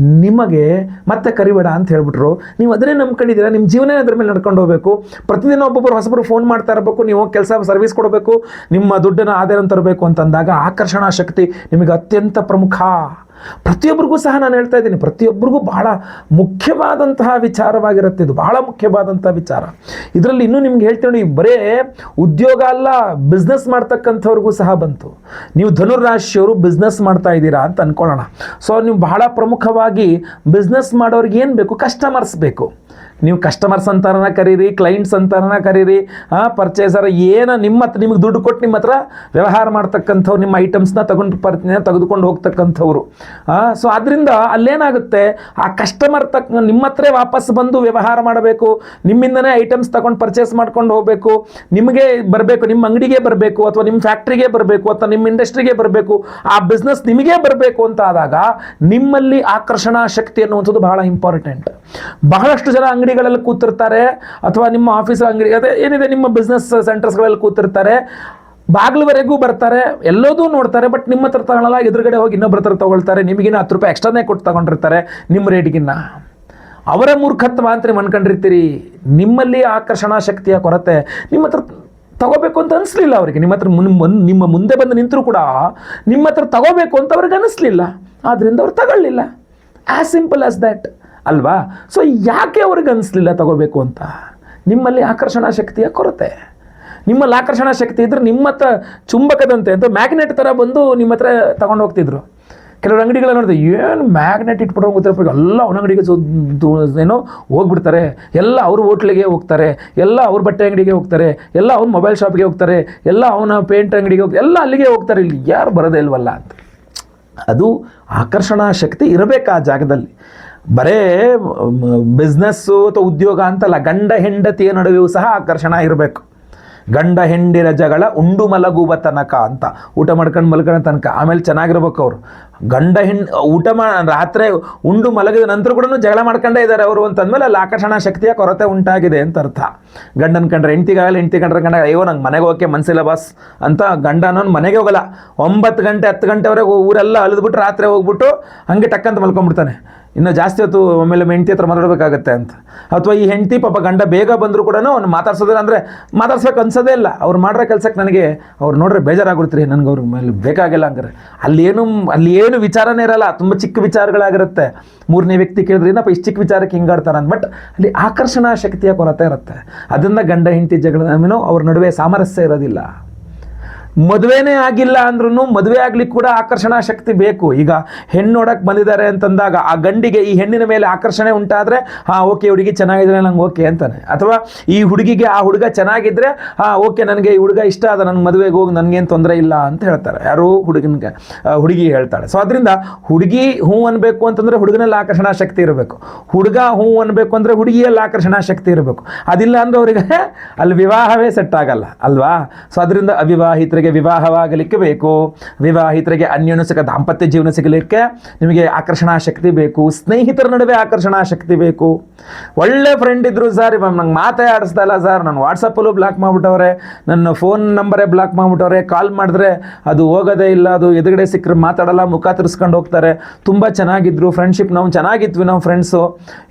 ನಿಮಗೆ ಮತ್ತೆ ಕರಿಬೇಡ ಅಂತ ಹೇಳ್ಬಿಟ್ರು. ನೀವು ಅದನ್ನೇ ನಂಬ್ಕೊಂಡಿದ್ದೀರಾ ನಿಮ್ಮ ಜೀವನ ಅದ್ರ ಮೇಲೆ ನಡ್ಕೊಂಡು ಹೋಗಬೇಕು. ಪ್ರತಿದಿನ ಒಬ್ಬೊಬ್ಬರು ಹೊಸಬರು ಫೋನ್ ಮಾಡ್ತಾ ಇರಬೇಕು, ನೀವು ಕೆಲಸ ಸರ್ವಿಸ್ ಕೊಡಬೇಕು, ನಿಮ್ಮ ದುಡ್ಡನ್ನು ಆದಾಯ ತರಬೇಕು ಅಂತಂದಾಗ ಆಕರ್ಷಣಾ ಶಕ್ತಿ ನಿಮಗೆ ಅತ್ಯಂತ ಪ್ರಮುಖ. ಪ್ರತಿಯೊಬ್ಬರಿಗೂ ಸಹ ನಾನು ಹೇಳ್ತಾ ಇದ್ದೀನಿ, ಪ್ರತಿಯೊಬ್ಬರಿಗೂ ಬಹಳ ಮುಖ್ಯವಾದಂತಹ ವಿಚಾರವಾಗಿರುತ್ತೆ ಇದು, ಬಹಳ ಮುಖ್ಯವಾದಂತಹ ವಿಚಾರ. ಇದರಲ್ಲಿ ಇನ್ನೂ ನಿಮ್ಗೆ ಹೇಳ್ತೇನೆ ಬರೇ ಉದ್ಯೋಗ ಅಲ್ಲ ಬಿಸ್ನೆಸ್ ಮಾಡ್ತಕ್ಕಂಥವ್ರಿಗೂ ಸಹ ಬಂತು. ನೀವು ಧನುರಾಶಿಯವರು ಬಿಸ್ನೆಸ್ ಮಾಡ್ತಾ ಇದ್ದೀರಾ ಅಂತ ಅನ್ಕೊಳ್ಳೋಣ. ಸೊ ನೀವು ಬಹಳ ಪ್ರಮುಖವಾಗಿ ಬಿಸ್ನೆಸ್ ಮಾಡೋರಿಗೆ ಏನು ಬೇಕು? ಕಸ್ಟಮರ್ಸ್ ಬೇಕು. ನೀವು ಕಸ್ಟಮರ್ಸ್ ಅಂತಾರನ ಕರೀರಿ ಕ್ಲೈಂಟ್ಸ್ ಅಂತಾರನ ಕರೀರಿ ಪರ್ಚೇಸರ್ ಏನ ನಿಮ್ಮ ಹತ್ರ ನಿಮಗೆ ದುಡ್ಡು ಕೊಟ್ಟು ನಿಮ್ಮ ಹತ್ರ ವ್ಯವಹಾರ ಮಾಡ್ತಕ್ಕಂಥವ್ರು, ನಿಮ್ಮ ಐಟಮ್ಸ್ನ ತಗೊಂಡು ಪರ್ ತೆಗೆದುಕೊಂಡು ಹೋಗ್ತಕ್ಕಂಥವ್ರು. ಸೊ ಅದರಿಂದ ಅಲ್ಲೇನಾಗುತ್ತೆ? ಆ ಕಸ್ಟಮರ್ ತಕ್ ನಿಮ್ಮ ಹತ್ರ ವಾಪಸ್ ಬಂದು ವ್ಯವಹಾರ ಮಾಡಬೇಕು, ನಿಮ್ಮಿಂದನೇ ಐಟಮ್ಸ್ ತಗೊಂಡು ಪರ್ಚೇಸ್ ಮಾಡ್ಕೊಂಡು ಹೋಗಬೇಕು, ನಿಮಗೆ ಬರಬೇಕು, ನಿಮ್ಮ ಅಂಗಡಿಗೆ ಬರಬೇಕು, ಅಥವಾ ನಿಮ್ಮ ಫ್ಯಾಕ್ಟ್ರಿಗೆ ಬರಬೇಕು, ಅಥವಾ ನಿಮ್ಮ ಇಂಡಸ್ಟ್ರಿಗೆ ಬರಬೇಕು, ಆ ಬಿಸ್ನೆಸ್ ನಿಮಗೆ ಬರಬೇಕು ಅಂತ ಆದಾಗ ನಿಮ್ಮಲ್ಲಿ ಆಕರ್ಷಣಾ ಶಕ್ತಿ ಅನ್ನುವಂಥದ್ದು ಬಹಳ ಇಂಪಾರ್ಟೆಂಟ್ ಬಹಳಷ್ಟು ಜನ ಅಂಗಡಿಗಳಲ್ಲಿ ಕೂತಿರ್ತಾರೆ ಅಥವಾ ನಿಮ್ಮ ಆಫೀಸ್ ಅಂಗಡಿ ಅದೇ ಏನಿದೆ, ನಿಮ್ಮ ಬಿಸ್ನೆಸ್ ಸೆಂಟರ್ಸ್ಗಳಲ್ಲಿ ಕೂತಿರ್ತಾರೆ. ಬಾಗಿಲುವರೆಗೂ ಬರ್ತಾರೆ, ಎಲ್ಲೋದೂ ನೋಡ್ತಾರೆ ಬಟ್ ನಿಮ್ಮ ಹತ್ರ ತಗೊಳ್ಳಲ್ಲ, ಎದುರುಗಡೆ ಹೋಗಿ ಇನ್ನೊಬ್ಬರ ಹತ್ರ ತಗೊಳ್ತಾರೆ, ನಿಮಗಿನ್ನ ಹತ್ತು ರೂಪಾಯಿ ಎಕ್ಸ್ಟ್ರಾನೇ ಕೊಟ್ಟು ತಗೊಂಡಿರ್ತಾರೆ, ನಿಮ್ಮ ರೇಟ್ಗಿನ್ನ ಅವರ ಮೂರ್ಖತ್ವ ಅಂತ ನೀವು ಅನ್ಕೊಂಡಿರ್ತೀರಿ. ನಿಮ್ಮಲ್ಲಿ ಆಕರ್ಷಣಾ ಶಕ್ತಿಯ ಕೊರತೆ. ನಿಮ್ಮ ಹತ್ರ ತಗೋಬೇಕು ಅಂತ ಅನಿಸ್ಲಿಲ್ಲ ಅವರಿಗೆ. ನಿಮ್ಮ ಹತ್ರ ನಿಮ್ಮ ಮುಂದೆ ಬಂದು ನಿಂತರೂ ಕೂಡ ನಿಮ್ಮ ಹತ್ರ ತಗೋಬೇಕು ಅಂತ ಅವ್ರಿಗೆ ಅನಿಸ್ಲಿಲ್ಲ. ಆದ್ದರಿಂದ ಅವ್ರು ತಗೊಳ್ಳಿಲ್ಲ. ಆ್ಯಸ್ ಸಿಂಪಲ್ ಆಸ್ ದ್ಯಾಟ್ ಅಲ್ವಾ? ಸೊ ಯಾಕೆ ಅವ್ರಿಗೆ ಅನಿಸ್ಲಿಲ್ಲ ತಗೋಬೇಕು ಅಂತ? ನಿಮ್ಮಲ್ಲಿ ಆಕರ್ಷಣಾ ಶಕ್ತಿಯ ಕೊರತೆ. ನಿಮ್ಮಲ್ಲಿ ಆಕರ್ಷಣಾ ಶಕ್ತಿ ಇದ್ರೆ ನಿಮ್ಮ ಹತ್ರ ಚುಂಬಕದಂತೆ, ಅಂತ ಮ್ಯಾಗ್ನೆಟ್ ಥರ ಬಂದು ನಿಮ್ಮ ಹತ್ರ ತಗೊಂಡು ಹೋಗ್ತಿದ್ರು. ಕೆಲವರು ಅಂಗಡಿಗಳ ನೋಡಿದೆ ಏನು ಮ್ಯಾಗ್ನೆಟ್ ಇಟ್ಬಿಟ್ಟು ಗೊತ್ತಿರಪ್ಪ ಎಲ್ಲ ಅವನ ಅಂಗಡಿಗೆ ಏನೋ ಹೋಗ್ಬಿಡ್ತಾರೆ. ಎಲ್ಲ ಅವ್ರ ಹೋಟ್ಲಿಗೆ ಹೋಗ್ತಾರೆ, ಎಲ್ಲ ಅವ್ರ ಬಟ್ಟೆ ಅಂಗಡಿಗೆ ಹೋಗ್ತಾರೆ, ಎಲ್ಲ ಅವ್ನ ಮೊಬೈಲ್ ಶಾಪ್ಗೆ ಹೋಗ್ತಾರೆ, ಎಲ್ಲ ಅವನ ಪೇಂಟ್ ಅಂಗಡಿಗೆ ಹೋಗ್ತಾರೆ ಎಲ್ಲ ಅಲ್ಲಿಗೆ ಹೋಗ್ತಾರೆ, ಇಲ್ಲಿ ಯಾರು ಬರೋದೇ ಇಲ್ವಲ್ಲ ಅಂತ. ಅದು ಆಕರ್ಷಣಾ ಶಕ್ತಿ ಇರಬೇಕು ಆ ಜಾಗದಲ್ಲಿ. ಬರೇ ಬಿಸ್ನೆಸ್ಸು ಅಥವಾ ಉದ್ಯೋಗ ಅಂತಲ್ಲ, ಗಂಡ ಹೆಂಡತಿಯ ನಡುವೆಯೂ ಸಹ ಆಕರ್ಷಣ ಇರಬೇಕು. ಗಂಡ ಹೆಂಡಿರ ಜಗಳ ಉಂಡು ಮಲಗುವ ತನಕ ಅಂತ. ಊಟ ಮಾಡ್ಕೊಂಡು ಮಲ್ಕೊಳ್ಳೋ ತನಕ. ಆಮೇಲೆ ಚೆನ್ನಾಗಿರ್ಬೇಕು ಅವರು. ಗಂಡ ಹೆಣ್ಣು ಊಟ ಮಾ, ರಾತ್ರಿ ಉಂಡು ಮಲಗಿದ ನಂತರ ಕೂಡ ಜಗಳ ಮಾಡ್ಕೊಂಡೇ ಇದ್ದಾರೆ ಅವರು ಅಂತಂದಮೇಲೆ ಅಲ್ಲಿ ಆಕರ್ಷಣಾ ಶಕ್ತಿಯ ಕೊರತೆ ಉಂಟಾಗಿದೆ ಅಂತ ಅರ್ಥ. ಗಂಡನ ಕಂಡ್ರೆ ಹೆಂಡ್ತಿಗಾಗಲ್ಲ ಹೆಂಡ್ತಿ ಕಂಡ್ರೆ ಕಂಡ ಅಯ್ಯೋ, ನಂಗೆ ಮನೆಗೆ ಹೋಗಕ್ಕೆ ಮನಸ್ಸಿಲ್ಲ ಬಾಸ್ ಅಂತ ಗಂಡ ಅನ್ನೋನು ಮನೆಗೆ ಹೋಗಲ್ಲ. ಒಂಬತ್ತು ಗಂಟೆ, ಹತ್ತು ಗಂಟೆವರೆಗೆ ಊರೆಲ್ಲ ಅಲಿದ್ಬಿಟ್ಟು ರಾತ್ರಿ ಹೋಗ್ಬಿಟ್ಟು ಹಂಗೆ ಟಕ್ಕಂತ ಮಲ್ಕೊಂಡ್ಬಿಡ್ತಾನೆ ಇನ್ನು ಜಾಸ್ತಿ ಹೊತ್ತು ಆಮೇಲೆ ಹೆಂಡತಿ ಹತ್ರ ಮಾತಾಡಬೇಕಾಗತ್ತೆ ಅಂತ. ಅಥವಾ ಈ ಹೆಂಡತಿ ಪಾಪ ಗಂಡ ಬೇಗ ಬಂದರೂ ಕೂಡ ಅವ್ನು ಮಾತಾಡ್ಸೋದಿಲ್ಲ ಅಂದರೆ ಮಾತಾಡ್ಸೋಕೆ ಅನ್ಸೋದೇ ಇಲ್ಲ. ಅವ್ರು ಮಾಡಿರೋ ಕೆಲಸಕ್ಕೆ ನನಗೆ ಅವ್ರು ನೋಡ್ರೆ ಬೇಜಾರಾಗ್ಬಿಡ್ತೀರಿ, ನನಗೆ ಅವ್ರ ಮೇಲೆ ಬೇಕಾಗಿಲ್ಲ ಹಂಗಾರೆ. ಅಲ್ಲೇನು ಅಲ್ಲಿ ಏನು ವಿಚಾರನೇ ಇರಲ್ಲ, ತುಂಬ ಚಿಕ್ಕ ವಿಚಾರಗಳಾಗಿರುತ್ತೆ. ಮೂರನೇ ವ್ಯಕ್ತಿ ಕೇಳಿದ್ರೆ, ಏನಪ್ಪ ಇಷ್ಟು ಚಿಕ್ಕ ವಿಚಾರಕ್ಕೆ ಹಿಂಗಾಡ್ತಾರೆ ಅಂತ ಬಟ್ ಅಲ್ಲಿ ಆಕರ್ಷಣಾ ಶಕ್ತಿಯ ಕೊರತೆ ಇರುತ್ತೆ. ಅದರಿಂದ ಗಂಡ ಹೆಂಡತಿ ಜಗಳ ಏನೋ ಅವ್ರ ನಡುವೆ ಸಾಮರಸ್ಯ ಇರೋದಿಲ್ಲ. ಮದುವೆನೇ ಆಗಿಲ್ಲ ಅಂದ್ರೂ ಮದುವೆ ಆಗ್ಲಿಕ್ಕೆ ಕೂಡ ಆಕರ್ಷಣಾ ಶಕ್ತಿ ಬೇಕು. ಈಗ ಹೆಣ್ಣು ನೋಡಕ್ ಬಂದಿದ್ದಾರೆ ಅಂತಂದಾಗ ಆ ಗಂಡಿಗೆ ಈ ಹೆಣ್ಣಿನ ಮೇಲೆ ಆಕರ್ಷಣೆ ಉಂಟಾದ್ರೆ, ಹಾ, ಓಕೆ, ಹುಡುಗಿ ಚೆನ್ನಾಗಿದ್ರೆ ನಂಗೆ ಓಕೆ ಅಂತಾನೆ. ಅಥವಾ ಈ ಹುಡುಗಿಗೆ ಆ ಹುಡುಗ ಚೆನ್ನಾಗಿದ್ರೆ, ಹಾ, ಓಕೆ, ನನಗೆ ಈ ಹುಡುಗ ಇಷ್ಟ ಅದ ನನ್ನ ಮದುವೆಗೆ ಹೋಗಿ, ನನಗೇನು ತೊಂದರೆ ಇಲ್ಲ ಅಂತ ಹೇಳ್ತಾರೆ. ಯಾರು ಹುಡುಗನಿಗೆ ಹುಡುಗಿ ಹೇಳ್ತಾಳೆ. ಸೊ, ಅದರಿಂದ ಹುಡುಗಿ ಹೂ ಅನ್ಬೇಕು ಅಂತಂದ್ರೆ ಹುಡುಗನಲ್ಲಿ ಆಕರ್ಷಣಾ ಶಕ್ತಿ ಇರಬೇಕು. ಹುಡುಗ ಹೂ ಅನ್ಬೇಕು ಅಂದ್ರೆ ಹುಡುಗಿಯಲ್ಲಿ ಆಕರ್ಷಣಾ ಶಕ್ತಿ ಇರಬೇಕು. ಅದಿಲ್ಲ ಅಂದ್ರೆ ಅವರಿಗೆ ಅಲ್ಲಿ ವಿವಾಹವೇ ಸೆಟ್ ಆಗಲ್ಲ, ಅಲ್ವಾ? ಸೊ, ಅದರಿಂದ ಅವಿವಾಹಿತರಿಗೆ ವಿವಾಹವಾಗಲಿಕ್ಕೆ ಬೇಕು. ವಿವಾಹಿತರಿಗೆ ಅನ್ಯೋನ್ಯಸಕ ದಾಂಪತ್ಯ ಜೀವನ ಸಿಗಲಿಕ್ಕೆ ನಿಮಗೆ ಆಕರ್ಷಣಾ ಶಕ್ತಿ ಬೇಕು. ಸ್ನೇಹಿತರ ನಡುವೆ ಆಕರ್ಷಣಾ ಶಕ್ತಿ ಬೇಕು. ಒಳ್ಳೆ ಫ್ರೆಂಡ್ ಇದ್ರು ಸರ್ ಇವಾಗ ನಂಗೆ ಮಾತೇ ಆಡಿಸ್ತಾ ಇಲ್ಲ ಸರ್. ನಾನು ವಾಟ್ಸಪ್ಪಲ್ಲೂ ಬ್ಲಾಕ್ ಮಾಡಿಬಿಟ್ಟವ್ರೆ. ನನ್ನ ಫೋನ್ ನಂಬರೇ ಬ್ಲಾಕ್ ಮಾಡಿಬಿಟ್ಟವ್ರೆ. ಕಾಲ್ ಮಾಡಿದ್ರೆ ಅದು ಹೋಗೋದೇ ಇಲ್ಲ, ಅದು ಎದುರುಗಡೆ ಸಿಕ್ಕರೆ ಮಾತಾಡಲ್ಲ, ಮುಖ ತಿರ್ಸ್ಕೊಂಡು ಹೋಗ್ತಾರೆ. ತುಂಬ ಚೆನ್ನಾಗಿದ್ರು ಫ್ರೆಂಡ್ಶಿಪ್ ನಾವು ಚೆನ್ನಾಗಿದ್ವಿ ನಾವು ಫ್ರೆಂಡ್ಸು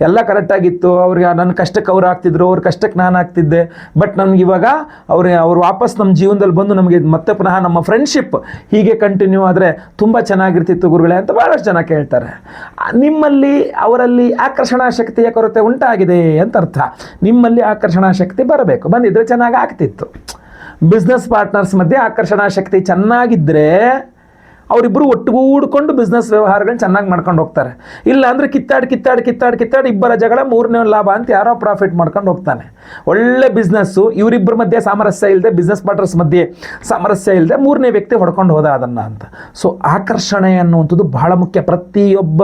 ಎಲ್ಲ ಕರೆಕ್ಟಾಗಿತ್ತು ಅವ್ರಿಗೆ ನನ್ನ ಕಷ್ಟಕ್ಕೆ ಅವ್ರು ಆಗ್ತಿದ್ರು, ಅವ್ರ ಕಷ್ಟಕ್ಕೆ ನಾನು ಆಗ್ತಿದ್ದೆ. ಬಟ್ ನಮ್ಗೆ ಇವಾಗ ಅವ್ರಿಗೆ ಅವ್ರು ವಾಪಸ್ ನಮ್ಮ ಜೀವನದಲ್ಲಿ ಬಂದು ನಮಗೆ ಮತ್ತೆ ಪುನಃ ನಮ್ಮ ಫ್ರೆಂಡ್ಶಿಪ್ ಹೀಗೆ ಕಂಟಿನ್ಯೂ ಆದರೆ ತುಂಬ ಚೆನ್ನಾಗಿರ್ತಿತ್ತು ಗುರುಗಳೇ ಅಂತ ಭಾಳಷ್ಟು ಜನ ಕೇಳ್ತಾರೆ. ನಿಮ್ಮಲ್ಲಿ ಅವರಲ್ಲಿ ಆಕರ್ಷಣಾ ಶಕ್ತಿಯ ಕೊರತೆ ಉಂಟಾಗಿದೆ ಅಂತ ಅರ್ಥ. ನಿಮ್ಮಲ್ಲಿ ಆಕರ್ಷಣಾ ಶಕ್ತಿ ಬರಬೇಕು. ಬಂದಿದ್ರೆ ಚೆನ್ನಾಗಿ ಆಗ್ತಿತ್ತು. ಬಿಸ್ನೆಸ್ ಪಾರ್ಟ್ನರ್ಸ್ ಮಧ್ಯೆ ಆಕರ್ಷಣಾ ಶಕ್ತಿ ಚೆನ್ನಾಗಿದ್ದರೆ ಅವರಿಬ್ಬರು ಒಟ್ಟುಗೂಡ್ಕೊಂಡು ಬಿಸ್ನೆಸ್ ವ್ಯವಹಾರಗಳನ್ನ ಚೆನ್ನಾಗಿ ಮಾಡ್ಕೊಂಡು ಹೋಗ್ತಾರೆ. ಇಲ್ಲ ಅಂದರೆ ಕಿತ್ತಾಡಿ ಕಿತ್ತಾಡಿ ಕಿತ್ತಾಡಿ ಕಿತ್ತಾಡಿ ಇಬ್ಬರ ಜಗಳ ಮೂರನೇ ಲಾಭ ಅಂತ ಯಾರೋ ಪ್ರಾಫಿಟ್ ಮಾಡ್ಕೊಂಡು ಹೋಗ್ತಾನೆ. ಒಳ್ಳೆ ಬಿಸ್ನೆಸ್ಸು ಇವರಿಬ್ಬರ ಮಧ್ಯೆ ಸಾಮರಸ್ಯ ಇಲ್ಲದೆ ಬಿಸ್ನೆಸ್ ಪಾರ್ಟ್ನರ್ಸ್ ಮಧ್ಯೆ ಸಾಮರಸ್ಯ ಇಲ್ಲದೆ ಮೂರನೇ ವ್ಯಕ್ತಿ ಹೊಡ್ಕೊಂಡು ಹೋದ ಅದನ್ನು ಅಂತ. ಸೊ ಆಕರ್ಷಣೆ ಅನ್ನುವಂಥದ್ದು ಬಹಳ ಮುಖ್ಯ. ಪ್ರತಿಯೊಬ್ಬ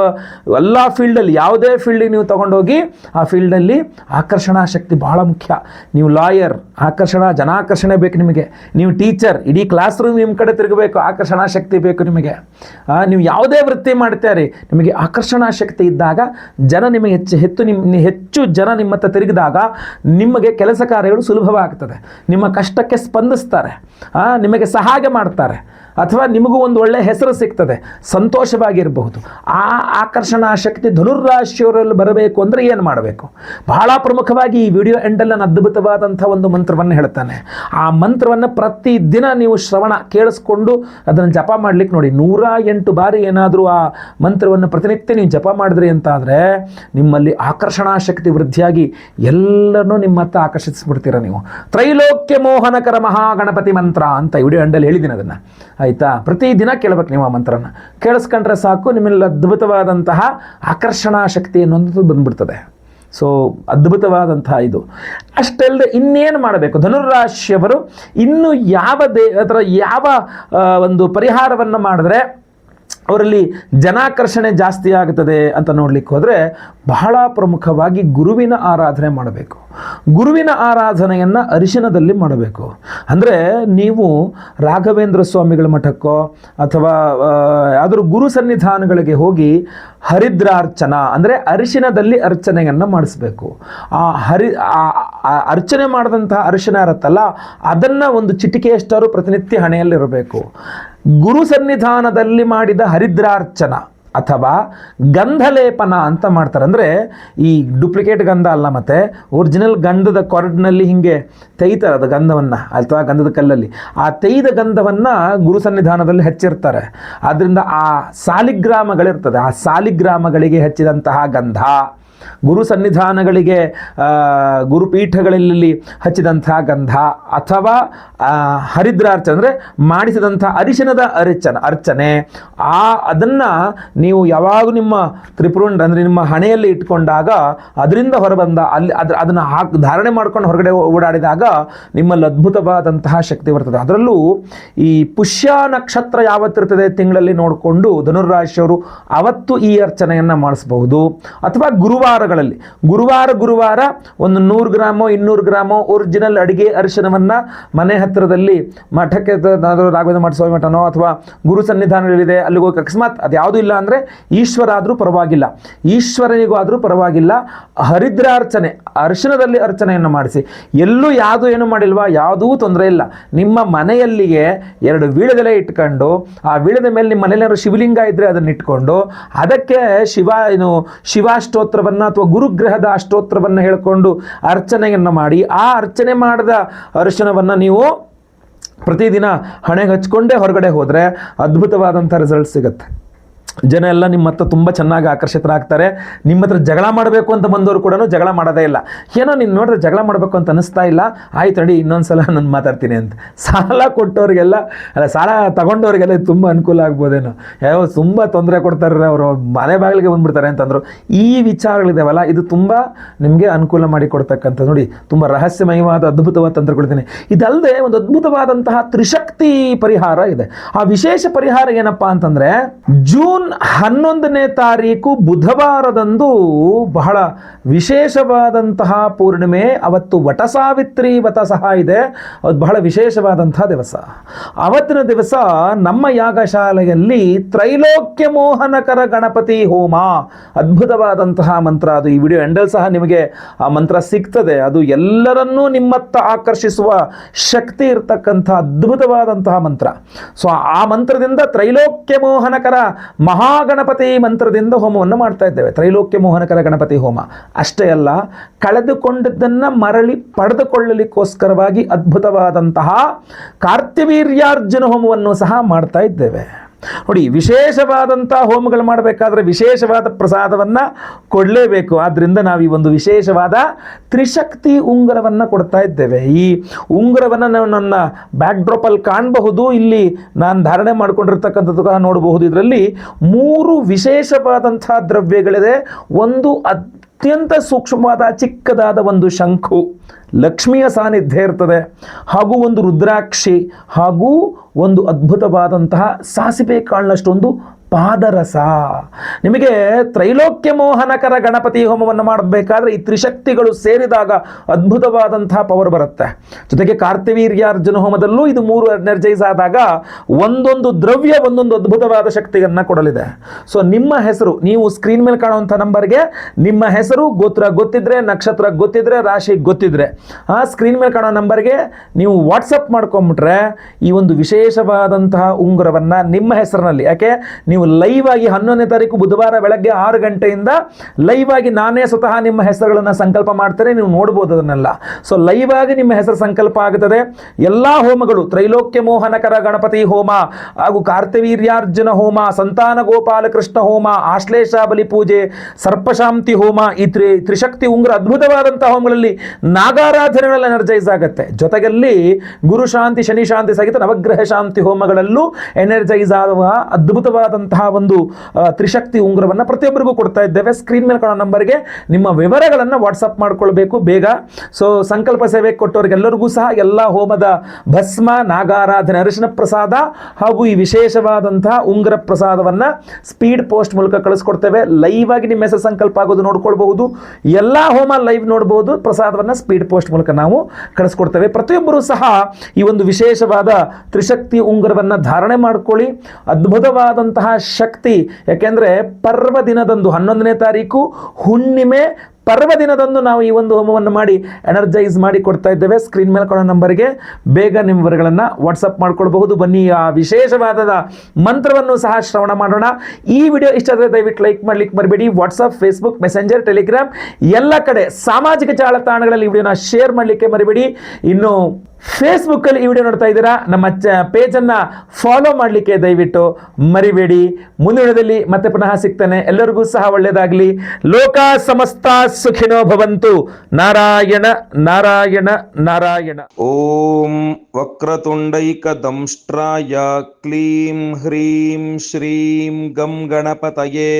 ಎಲ್ಲ ಫೀಲ್ಡಲ್ಲಿ ಯಾವುದೇ ಫೀಲ್ಡಿಗೆ ನೀವು ತೊಗೊಂಡೋಗಿ ಆ ಫೀಲ್ಡಲ್ಲಿ ಆಕರ್ಷಣಾ ಶಕ್ತಿ ಬಹಳ ಮುಖ್ಯ. ನೀವು ಲಾಯರ್ ಆಕರ್ಷಣಾ, ಜನಾಕರ್ಷಣೆ ಬೇಕು ನಿಮಗೆ. ನೀವು ಟೀಚರ್ ಇಡೀ ಕ್ಲಾಸ್ ರೂಮ್ ನಿಮ್ಮ ಕಡೆ ತಿರುಗಬೇಕು, ಆಕರ್ಷಣಾ ಶಕ್ತಿ ಬೇಕು ನಿಮಗೆ. ನೀವು ಯಾವುದೇ ವೃತ್ತಿ ಮಾಡ್ತಾರೆ ನಿಮಗೆ ಆಕರ್ಷಣಾ ಶಕ್ತಿ ಇದ್ದಾಗ ಜನ ನಿಮಗೆ ಹೆಚ್ಚು ಹೆಚ್ಚು ನಿಮ್ಮ ಹೆಚ್ಚು ಜನ ನಿಮ್ಮ ಹತ್ರ ತಿರುಗಿದಾಗ ನಿಮಗೆ ಕೆಲಸ ಕಾರ್ಯಗಳು ಸುಲಭವಾಗ್ತದೆ. ನಿಮ್ಮ ಕಷ್ಟಕ್ಕೆ ಸ್ಪಂದಿಸ್ತಾರೆ. ನಿಮಗೆ ಸಹಾಯ ಮಾಡ್ತಾರೆ. ಅಥವಾ ನಿಮಗೂ ಒಂದು ಒಳ್ಳೆ ಹೆಸರು ಸಿಗ್ತದೆ, ಸಂತೋಷವಾಗಿರಬಹುದು. ಆ ಆಕರ್ಷಣಾ ಶಕ್ತಿ ಧನುರ್ರಾಶಿಯವರಲ್ಲಿ ಬರಬೇಕು ಅಂದರೆ ಏನು ಮಾಡಬೇಕು? ಬಹಳ ಪ್ರಮುಖವಾಗಿ ಈ ವಿಡಿಯೋ ಎಂಡಲ್ಲಿ ನಾನು ಅದ್ಭುತವಾದಂಥ ಒಂದು ಮಂತ್ರವನ್ನು ಹೇಳ್ತಾನೆ. ಆ ಮಂತ್ರವನ್ನು ಪ್ರತಿದಿನ ನೀವು ಶ್ರವಣ ಕೇಳಿಸ್ಕೊಂಡು ಅದನ್ನು ಜಪ ಮಾಡ್ಲಿಕ್ಕೆ ನೋಡಿ. ನೂರ ಎಂಟು ಬಾರಿ ಏನಾದರೂ ಆ ಮಂತ್ರವನ್ನು ಪ್ರತಿನಿತ್ಯ ನೀವು ಜಪ ಮಾಡಿದ್ರಿ ಅಂತಾದರೆ ನಿಮ್ಮಲ್ಲಿ ಆಕರ್ಷಣಾ ಶಕ್ತಿ ವೃದ್ಧಿಯಾಗಿ ಎಲ್ಲರನ್ನೂ ನಿಮ್ಮ ಹತ್ತ ಆಕರ್ಷಿಸಿಬಿಡ್ತೀರ ನೀವು. ತ್ರೈಲೋಕ್ಯ ಮೋಹನಕರ ಮಹಾಗಣಪತಿ ಮಂತ್ರ ಅಂತ ವಿಡಿಯೋ ಎಂಡಲ್ಲಿ ಹೇಳಿದ್ದೀನಿ ಅದನ್ನು. ಆಯಿತಾ? ಪ್ರತಿದಿನ ಕೇಳಬೇಕು ನೀವು ಆ ಮಂತ್ರನ. ಕೇಳಿಸ್ಕೊಂಡ್ರೆ ಸಾಕು, ನಿಮ್ಮಲ್ಲಿ ಅದ್ಭುತವಾದಂತಹ ಆಕರ್ಷಣಾ ಶಕ್ತಿ ಅನ್ನೋದು ಬಂದ್ಬಿಡ್ತದೆ. ಸೊ ಅದ್ಭುತವಾದಂತಹ ಇದು. ಅಷ್ಟಲ್ಲದೆ ಇನ್ನೇನು ಮಾಡಬೇಕು? ಧನುರಾಶಿಯವರು ಇನ್ನು ಯಾವ ದೇ ಅಥವಾ ಯಾವ ಒಂದು ಪರಿಹಾರವನ್ನು ಮಾಡಿದ್ರೆ ಅವರಲ್ಲಿ ಜನಾಕರ್ಷಣೆ ಜಾಸ್ತಿ ಆಗುತ್ತದೆ ಅಂತ ನೋಡ್ಲಿಕ್ಕೆ ಹೋದರೆ ಬಹಳ ಪ್ರಮುಖವಾಗಿ ಗುರುವಿನ ಆರಾಧನೆ ಮಾಡಬೇಕು. ಗುರುವಿನ ಆರಾಧನೆಯನ್ನು ಅರಿಶಿನದಲ್ಲಿ ಮಾಡಬೇಕು. ಅಂದರೆ ನೀವು ರಾಘವೇಂದ್ರ ಸ್ವಾಮಿಗಳ ಮಠಕ್ಕೋ ಅಥವಾ ಯಾವ್ದಾದ್ರು ಗುರು ಸನ್ನಿಧಾನಗಳಿಗೆ ಹೋಗಿ ಹರಿದ್ರಾರ್ಚನ, ಅಂದರೆ ಅರಿಶಿನದಲ್ಲಿ ಅರ್ಚನೆಯನ್ನು ಮಾಡಿಸ್ಬೇಕು. ಆ ಹರಿ ಅರ್ಚನೆ ಮಾಡಿದಂತಹ ಅರಿಶಿನ ಇರುತ್ತಲ್ಲ, ಅದನ್ನು ಒಂದು ಚಿಟಿಕೆಯಷ್ಟಾರು ಪ್ರತಿನಿತ್ಯ ಹಣೆಯಲ್ಲಿರಬೇಕು. ಗುರು ಸನ್ನಿಧಾನದಲ್ಲಿ ಮಾಡಿದ ಹರಿದ್ರಾರ್ಚನ ಅಥವಾ ಗಂಧಲೇಪನ ಅಂತ ಮಾಡ್ತಾರೆ. ಅಂದರೆ ಈ ಡುಪ್ಲಿಕೇಟ್ ಗಂಧ ಅಲ್ಲ ಮತ್ತೆ ಒರಿಜಿನಲ್ ಗಂಧದ ಕೊರಡಿನಲ್ಲಿ ಹಿಂಗೆ ತೆಗಿತಾರೆ ಅದು ಗಂಧವನ್ನು. ಅಥವಾ ಗಂಧದ ಕಲ್ಲಲ್ಲಿ. ಆ ತೆಯ್ದ ಗಂಧವನ್ನು ಗುರು ಸನ್ನಿಧಾನದಲ್ಲಿ ಹಚ್ಚಿರ್ತಾರೆ. ಆದ್ದರಿಂದ ಆ ಸಾಲಿಗ್ರಾಮಗಳಿರ್ತದೆ. ಆ ಸಾಲಿಗ್ರಾಮಗಳಿಗೆ ಹಚ್ಚಿದಂತಹ ಗಂಧ. ಗುರು ಸನ್ನಿಧಾನಗಳಿಗೆ ಗುರುಪೀಠಗಳಲ್ಲಿ ಹಚ್ಚಿದಂಥ ಗಂಧ ಅಥವಾ ಹರಿದ್ರಾರ್ಚ ಅಂದರೆ ಮಾಡಿಸಿದಂಥ ಅರಿಶಿನದ ಅರಿಚನ, ಅರ್ಚನೆ. ಆ, ಅದನ್ನು ನೀವು ಯಾವಾಗ ನಿಮ್ಮ ತ್ರಿಪುರುಂಡ ಅಂದರೆ ನಿಮ್ಮ ಹಣೆಯಲ್ಲಿ ಇಟ್ಕೊಂಡಾಗ ಅದರಿಂದ ಹೊರಬಂದ, ಅಲ್ಲಿ ಅದ್ರ, ಅದನ್ನು ಹಾಕಿ, ಧಾರಣೆ ಮಾಡ್ಕೊಂಡು ಹೊರಗಡೆ ಓಡಾಡಿದಾಗ ನಿಮ್ಮಲ್ಲಿ ಅದ್ಭುತವಾದಂತಹ ಶಕ್ತಿ ಬರ್ತದೆ. ಅದರಲ್ಲೂ ಈ ಪುಷ್ಯ ನಕ್ಷತ್ರ ಯಾವತ್ತಿರ್ತದೆ ತಿಂಗಳಲ್ಲಿ ನೋಡಿಕೊಂಡು ಧನುರ್ರಾಶಿಯವರು ಅವತ್ತು ಈ ಅರ್ಚನೆಯನ್ನು ಮಾಡಿಸಬಹುದು. ಅಥವಾ ಗುರುವಾರಗಳಲ್ಲಿ, ಗುರುವಾರ ಗುರುವಾರ ಒಂದು ನೂರು ಗ್ರಾಮೋ, ಇನ್ನೂರು ಗ್ರಾಮೋ ಒರಿಜಿನಲ್ ಅಡಿಗೆ ಅರಿಶಿನವನ್ನು ಮನೆ ಹತ್ತಿರದಲ್ಲಿ ಮಠಕ್ಕೆ ರಾಘವೇಂದ್ರ ಸ್ವಾಮಿ ಮಠನೋ ಅಥವಾ ಗುರು ಸನ್ನಿಧಾನಗಳಿದೆ ಅಲ್ಲಿಗೆ ಹೋಗಿ ಅಕಸ್ಮಾತ್ ಅದು ಯಾವುದೂ ಇಲ್ಲ ಅಂದರೆ ಈಶ್ವರ ಆದರೂ ಪರವಾಗಿಲ್ಲ. ಈಶ್ವರನಿಗೂ ಆದರೂ ಪರವಾಗಿಲ್ಲ. ಹರಿದ್ರಾರ್ಚನೆ, ಅರ್ಶನದಲ್ಲಿ ಅರ್ಚನೆಯನ್ನು ಮಾಡಿಸಿ. ಎಲ್ಲೂ ಯಾವುದು ಏನು ಮಾಡಿಲ್ವಾ? ಯಾವುದೂ ತೊಂದರೆ ಇಲ್ಲ. ನಿಮ್ಮ ಮನೆಯಲ್ಲಿಗೆ ಎರಡು ವೀಳದೆಲೆ ಇಟ್ಕೊಂಡು, ಆ ವೀಳದ ಮೇಲೆ ನಿಮ್ಮ ಮನೇಲಿ ಶಿವಲಿಂಗ ಇದ್ದರೆ ಅದನ್ನು ಇಟ್ಕೊಂಡು, ಅದಕ್ಕೆ ಶಿವ, ಏನು ಶಿವಾಷ್ಟೋತ್ರವನ್ನು ಅಥವಾ ಗುರುಗ್ರಹದ ಅಷ್ಟೋತ್ರವನ್ನು ಹೇಳಿಕೊಂಡು ಅರ್ಚನೆಯನ್ನು ಮಾಡಿ, ಆ ಅರ್ಚನೆ ಮಾಡಿದ ಅರ್ಶನವನ್ನು ನೀವು ಪ್ರತಿದಿನ ಹಣೆಗೆ ಹಚ್ಕೊಂಡೇ ಹೊರಗಡೆ ಹೋದರೆ ಅದ್ಭುತವಾದಂಥ ರಿಸಲ್ಟ್ ಸಿಗುತ್ತೆ. ಜನ ಎಲ್ಲ ನಿಮ್ಮ ಹತ್ರ ತುಂಬ ಚೆನ್ನಾಗಿ ಆಕರ್ಷಿತರಾಗ್ತಾರೆ. ನಿಮ್ಮ ಹತ್ರ ಜಗಳ ಮಾಡಬೇಕು ಅಂತ ಬಂದವರು ಕೂಡ ಜಗಳ ಮಾಡೋದೇ ಇಲ್ಲ. ಏನೋ ನೀನು ನೋಡಿದ್ರೆ ಜಗಳ ಮಾಡಬೇಕು ಅಂತ ಅನಿಸ್ತಾ ಇಲ್ಲ. ಆಯ್ತು ನೋಡಿ ಇನ್ನೊಂದು ಸಲ ನಾನು ಮಾತಾಡ್ತೀನಿ ಅಂತ. ಸಾಲ ಕೊಟ್ಟವ್ರಿಗೆಲ್ಲ, ಅಲ್ಲ, ಸಾಲ ತಗೊಂಡವ್ರಿಗೆಲ್ಲ ತುಂಬ ಅನುಕೂಲ ಆಗ್ಬೋದೇನೋ. ಯಾವ ತುಂಬ ತೊಂದರೆ ಕೊಡ್ತಾರೆ ಅವರು. ಮನೆ ಬಾಗಿಲಿಗೆ ಬಂದ್ಬಿಡ್ತಾರೆ ಅಂತಂದರು. ಈ ವಿಚಾರಗಳಿದಾವಲ್ಲ, ಇದು ತುಂಬ ನಿಮಗೆ ಅನುಕೂಲ ಮಾಡಿ ಕೊಡ್ತಕ್ಕಂಥ, ನೋಡಿ, ತುಂಬ ರಹಸ್ಯಮಯವಾದ, ಅದ್ಭುತವಾದ ತಂತ್ರಗಳಿದ್ದೇನೆ ಇದಲ್ಲದೆ ಒಂದು ಅದ್ಭುತವಾದಂತಹ ತ್ರಿಶಕ್ತಿ ಪರಿಹಾರ ಇದೆ. ಆ ವಿಶೇಷ ಪರಿಹಾರ ಏನಪ್ಪಾ ಅಂತಂದ್ರೆ, ಜೂನ್ ಹನ್ನೊಂದನೇ ತಾರೀಕು ಬುಧವಾರದಂದು ಬಹಳ ವಿಶೇಷವಾದಂತಹ ಪೂರ್ಣಿಮೆ. ಅವತ್ತು ವಟ ಸಾವಿತ್ರಿ ವತ ಸಹ ಇದೆ. ಅದು ಬಹಳ ವಿಶೇಷವಾದಂತಹ ದಿವಸ. ಅವತ್ತಿನ ದಿವಸ ನಮ್ಮ ಯಾಗಶಾಲೆಯಲ್ಲಿ ತ್ರೈಲೋಕ್ಯ ಮೋಹನಕರ ಗಣಪತಿ ಹೋಮ. ಅದ್ಭುತವಾದಂತಹ ಮಂತ್ರ ಅದು. ಈ ವಿಡಿಯೋ ಎಂಡಲ್ ಸಹ ನಿಮಗೆ ಆ ಮಂತ್ರ ಸಿಗ್ತದೆ. ಅದು ಎಲ್ಲರನ್ನೂ ನಿಮ್ಮತ್ತ ಆಕರ್ಷಿಸುವ ಶಕ್ತಿ ಇರತಕ್ಕಂಥ ಅದ್ಭುತವಾದಂತಹ ಮಂತ್ರ. ಸೊ, ಆ ಮಂತ್ರದಿಂದ ತ್ರೈಲೋಕ್ಯ ಮೋಹನಕರ ಮಹಾಗಣಪತಿ ಮಂತ್ರದಿಂದ ಹೋಮವನ್ನು ಮಾಡ್ತಾ ಇದ್ದೇವೆ. ತ್ರೈಲೋಕ್ಯ ಮೋಹನಕರ ಗಣಪತಿ ಹೋಮ. ಅಷ್ಟೇ ಅಲ್ಲ, ಕಳೆದುಕೊಂಡದ್ದನ್ನು ಮರಳಿ ಪಡೆದುಕೊಳ್ಳಲಿಕ್ಕೋಸ್ಕರವಾಗಿ ಅದ್ಭುತವಾದಂತಹ ಕಾರ್ತಿವೀರ್ಯಾರ್ಜುನ ಹೋಮವನ್ನು ಸಹ ಮಾಡ್ತಾ ಇದ್ದೇವೆ. ನೋಡಿ, ವಿಶೇಷವಾದಂಥ ಹೋಮಗಳು ಮಾಡಬೇಕಾದ್ರೆ ವಿಶೇಷವಾದ ಪ್ರಸಾದವನ್ನು ಕೊಡಲೇಬೇಕು. ಆದ್ದರಿಂದ ನಾವು ಈ ಒಂದು ವಿಶೇಷವಾದ ತ್ರಿಶಕ್ತಿ ಉಂಗುರವನ್ನು ಕೊಡ್ತಾ ಇದ್ದೇವೆ. ಈ ಉಂಗುರವನ್ನು ನಾವು ನನ್ನ ಬ್ಯಾಕ್ ಡ್ರಾಪಲ್ಲಿ ಕಾಣಬಹುದು. ಇಲ್ಲಿ ನಾನು ಧಾರಣೆ ಮಾಡಿಕೊಂಡಿರ್ತಕ್ಕಂಥದ್ದು ನೋಡಬಹುದು. ಇದರಲ್ಲಿ ಮೂರು ವಿಶೇಷವಾದಂಥ ದ್ರವ್ಯಗಳಿದೆ. ಒಂದು ಅತ್ಯಂತ ಸೂಕ್ಷ್ಮವಾದ, ಚಿಕ್ಕದಾದ ಒಂದು ಶಂಖು. ಲಕ್ಷ್ಮಿಯ ಸಾನ್ನಿಧ್ಯ ಇರ್ತದೆ. ಹಾಗೂ ಒಂದು ರುದ್ರಾಕ್ಷಿ ಹಾಗೂ ಒಂದು ಅದ್ಭುತವಾದಂತಹ ಸಾಸಿವೆ ಕಾಳಿನಷ್ಟೊಂದು ಪಾದರಸ. ನಿಮಗೆ ತ್ರೈಲೋಕ್ಯ ಮೋಹನಕರ ಗಣಪತಿ ಹೋಮವನ್ನು ಮಾಡಬೇಕಾದ್ರೆ ಈ ತ್ರಿಶಕ್ತಿಗಳು ಸೇರಿದಾಗ ಅದ್ಭುತವಾದಂತಹ ಪವರ್ ಬರುತ್ತೆ. ಜೊತೆಗೆ ಕಾರ್ತಿವೀರ್ಯಾರ್ಜುನ ಹೋಮದಲ್ಲೂ ಇದು ಮೂರು ಎನರ್ಜೈಸ್ ಆದಾಗ ಒಂದೊಂದು ದ್ರವ್ಯ ಒಂದೊಂದು ಅದ್ಭುತವಾದ ಶಕ್ತಿಯನ್ನು ಕೊಡಲಿದೆ. ಸೊ ನಿಮ್ಮ ಹೆಸರು, ನೀವು ಸ್ಕ್ರೀನ್ ಮೇಲೆ ಕಾಣುವಂಥ ನಂಬರ್ಗೆ ನಿಮ್ಮ ಹೆಸರು, ಗೋತ್ರ ಗೊತ್ತಿದ್ರೆ, ನಕ್ಷತ್ರ ಗೊತ್ತಿದ್ರೆ, ರಾಶಿ ಗೊತ್ತಿದ್ರೆ. ಆ ಸ್ಕ್ರೀನ್ ಮೇಲೆ ಕಾಣೋ ನಂಬರ್ಗೆ ನೀವು ವಾಟ್ಸಪ್ ಮಾಡ್ಕೊಂಬಿಟ್ರೆ ಈ ಒಂದು ವಿಶೇಷವಾದಂತಹ ಉಂಗುರವನ್ನು ನಿಮ್ಮ ಹೆಸರಿನಲ್ಲಿ, ಯಾಕೆ? ನೀವು ಲೈವ್ ಆಗಿ ಹನ್ನೊಂದನೇ ತಾರೀಕು ಬುಧವಾರ ಬೆಳಗ್ಗೆ ಆರು ಗಂಟೆಯಿಂದ ಲೈವ್ ಆಗಿ ನಾನೇ ಸ್ವತಃ ನಿಮ್ಮ ಹೆಸರುಗಳನ್ನು ಸಂಕಲ್ಪ ಮಾಡ್ತಾರೆ ನೀವು ನೋಡ್ಬೋದು ಅದನ್ನೆಲ್ಲ. ಸೊ ಲೈವ್ ಆಗಿ ನಿಮ್ಮ ಹೆಸರು ಸಂಕಲ್ಪ ಆಗುತ್ತದೆ. ಎಲ್ಲ ಹೋಮಗಳು, ತ್ರೈಲೋಕ್ಯ ಮೋಹನಕರ ಗಣಪತಿ ಹೋಮ ಹಾಗೂ ಕಾರ್ತವೀರ್ಯಾರ್ಜುನ ಹೋಮ, ಸಂತಾನ ಗೋಪಾಲಕೃಷ್ಣ ಹೋಮ ಆಶ್ಲೇಷ ಬಲಿ ಪೂಜೆ, ಸರ್ಪಶಾಂತಿ ಹೋಮ, ಈ ತ್ರಿ, ತ್ರಿಶಕ್ತಿ ಉಂಗ್ರ ಅದ್ಭುತವಾದಂತಹ ಹೋಮಗಳಲ್ಲಿ ನಾಗಾರಾಧನೆಗಳೆಲ್ಲ ಎನರ್ಜೈಸ್ ಆಗುತ್ತೆ. ಜೊತೆಗಲ್ಲಿ ಗುರುಶಾಂತಿ ಶನಿಶಾಂತಿ ಶನಿ ಶಾಂತಿ ಸಹಿತ ನವಗ್ರಹ ಶಾಂತಿ ಹೋಮಗಳಲ್ಲೂ ಎನರ್ಜೈಸ್ ಆಗುವ ಅದ್ಭುತವಾದಂತಹ ಒಂದು ತ್ರಿಶಕ್ತಿ ಉಂಗುರವನ್ನು ಪ್ರತಿಯೊಬ್ಬರಿಗೂ ಕೊಡ್ತಾ ಇದ್ದೇವೆ. ಸ್ಕ್ರೀನ್ ಮೇಲೆ ಕಾಣೋ ನಂಬರ್ಗೆ ನಿಮ್ಮ ವಿವರಗಳನ್ನು ವಾಟ್ಸಪ್ ಮಾಡಿಕೊಳ್ಬೇಕು ಬೇಗ. ಸೊ ಸಂಕಲ್ಪ ಸೇವೆ ಕೊಟ್ಟವರಿಗೆಲ್ಲರಿಗೂ ಸಹ ಎಲ್ಲ ಹೋಮದ ಭಸ್ಮ, ನಾಗಾರಾಧನೆ, ಅರಿಶಿನ ಪ್ರಸಾದ ಹಾಗೂ ಈ ವಿಶೇಷವಾದಂತಹ ಉಂಗುರ ಪ್ರಸಾದವನ್ನು ಸ್ಪೀಡ್ ಪೋಸ್ಟ್ ಮೂಲಕ ಕಳಿಸ್ಕೊಡ್ತೇವೆ. ಲೈವ್ ಆಗಿ ನಿಮ್ಮ ಹೆಸರು ಸಂಕಲ್ಪ ಆಗೋದು ನೋಡ್ಕೊಳ್ಬಹುದು. ಎಲ್ಲ ಹೋಮ ಲೈವ್ ನೋಡಬಹುದು ಪ್ರಸಾದವನ್ನು ಸ್ಪೀಡ್ ಪೋಸ್ಟ್ ಮೂಲಕ ನಾವು ಕಳಿಸ್ಕೊಡ್ತೇವೆ. ಪ್ರತಿಯೊಬ್ಬರೂ ಸಹ ಈ ಒಂದು ವಿಶೇಷವಾದ ತ್ರಿಶಕ್ತಿ ಉಂಗುರವನ್ನು ಧಾರಣೆ ಮಾಡ್ಕೊಳ್ಳಿ. ಅದ್ಭುತವಾದಂತಹ ಶಕ್ತಿ. ಯಾಕೆಂದರೆ ಪರ್ವ ದಿನದಂದು, ಹನ್ನೊಂದನೇ ತಾರೀಕು, ಹುಣ್ಣಿಮೆ ಪರ್ವ ದಿನದಂದು ನಾವು ಈ ಒಂದು ಹೋಮವನ್ನು ಮಾಡಿ ಎನರ್ಜೈಸ್ ಮಾಡಿ ಕೊಡ್ತಾ ಇದ್ದೇವೆ. ಸ್ಕ್ರೀನ್ ಮೇಲೆ ಕೊಡೋ ನಂಬರ್ಗೆ ಬೇಗ ನಿಮ್ಮ ವಿವರಗಳನ್ನು ವಾಟ್ಸಪ್ ಮಾಡ್ಕೊಳ್ಬಹುದು. ಬನ್ನಿ, ಆ ವಿಶೇಷವಾದ ಮಂತ್ರವನ್ನು ಸಹ ಶ್ರವಣ ಮಾಡೋಣ. ಈ ವಿಡಿಯೋ ಇಷ್ಟ ಆದರೆ ದಯವಿಟ್ಟು ಲೈಕ್ ಮಾಡ್ಲಿಕ್ಕೆ ಮರಿಬೇಡಿ ವಾಟ್ಸಪ್ ಫೇಸ್ಬುಕ್ ಮೆಸೆಂಜರ್ ಟೆಲಿಗ್ರಾಮ್ ಎಲ್ಲ ಕಡೆ ಸಾಮಾಜಿಕ ಜಾಲತಾಣಗಳಲ್ಲಿ ಈ ವಿಡಿಯೋನ ಶೇರ್ ಮಾಡಲಿಕ್ಕೆ ಮರಿಬೇಡಿ. ಇನ್ನು ಫೇಸ್ಬುಕ್ಕಲ್ಲಿ ಈ ವಿಡಿಯೋ ನೋಡ್ತಾ ಇದ್ದೀರಾ? ನಮ್ಮ ಚ ಪೇಜನ್ನು ಫಾಲೋ ಮಾಡಲಿಕ್ಕೆ ದಯವಿಟ್ಟು ಮರಿಬೇಡಿ. ಮುಂದಿನದಲ್ಲಿ ಮತ್ತೆ ಪುನಃ ಸಿಗ್ತಾನೆ. ಎಲ್ಲರಿಗೂ ಸಹ ಒಳ್ಳೆಯದಾಗಲಿ ಲೋಕ ಸಮಸ್ತ ಸುಖಿನೋ ಭವಂತು. ನಾರಾಯಣ ನಾರಾಯಣ ನಾರಾಯಣ. ಓಂ ವಕ್ರತುಂಡೈಕ ದಂಷ್ಟ್ರಾಯ ಕ್ಲೀಂ ಹ್ರೀಂ ಶ್ರೀಂ ಗಂ ಗಣಪತಯೇ.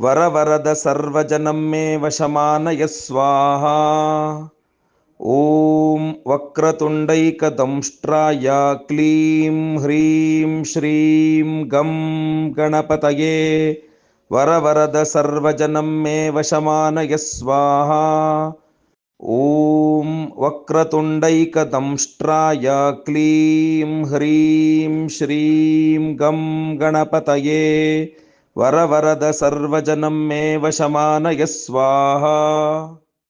ವರವರದ ಸರ್ವಜನಂ ಮೇ ವಶಮಾನಯ ಸ್ವಾಹಾ. ॐ वक्रतुण्डैकदंष्ट्राय क्लीं ह्रीं श्रीं गं गणपतये वरवरद सर्वजनं मे वशमानय स्वाहा ॐ वक्रतुण्डैकदंष्ट्राय क्लीं ह्रीं श्रीं गं गणपतये वरवरद सर्वजनं मे वशमानय स्वाहा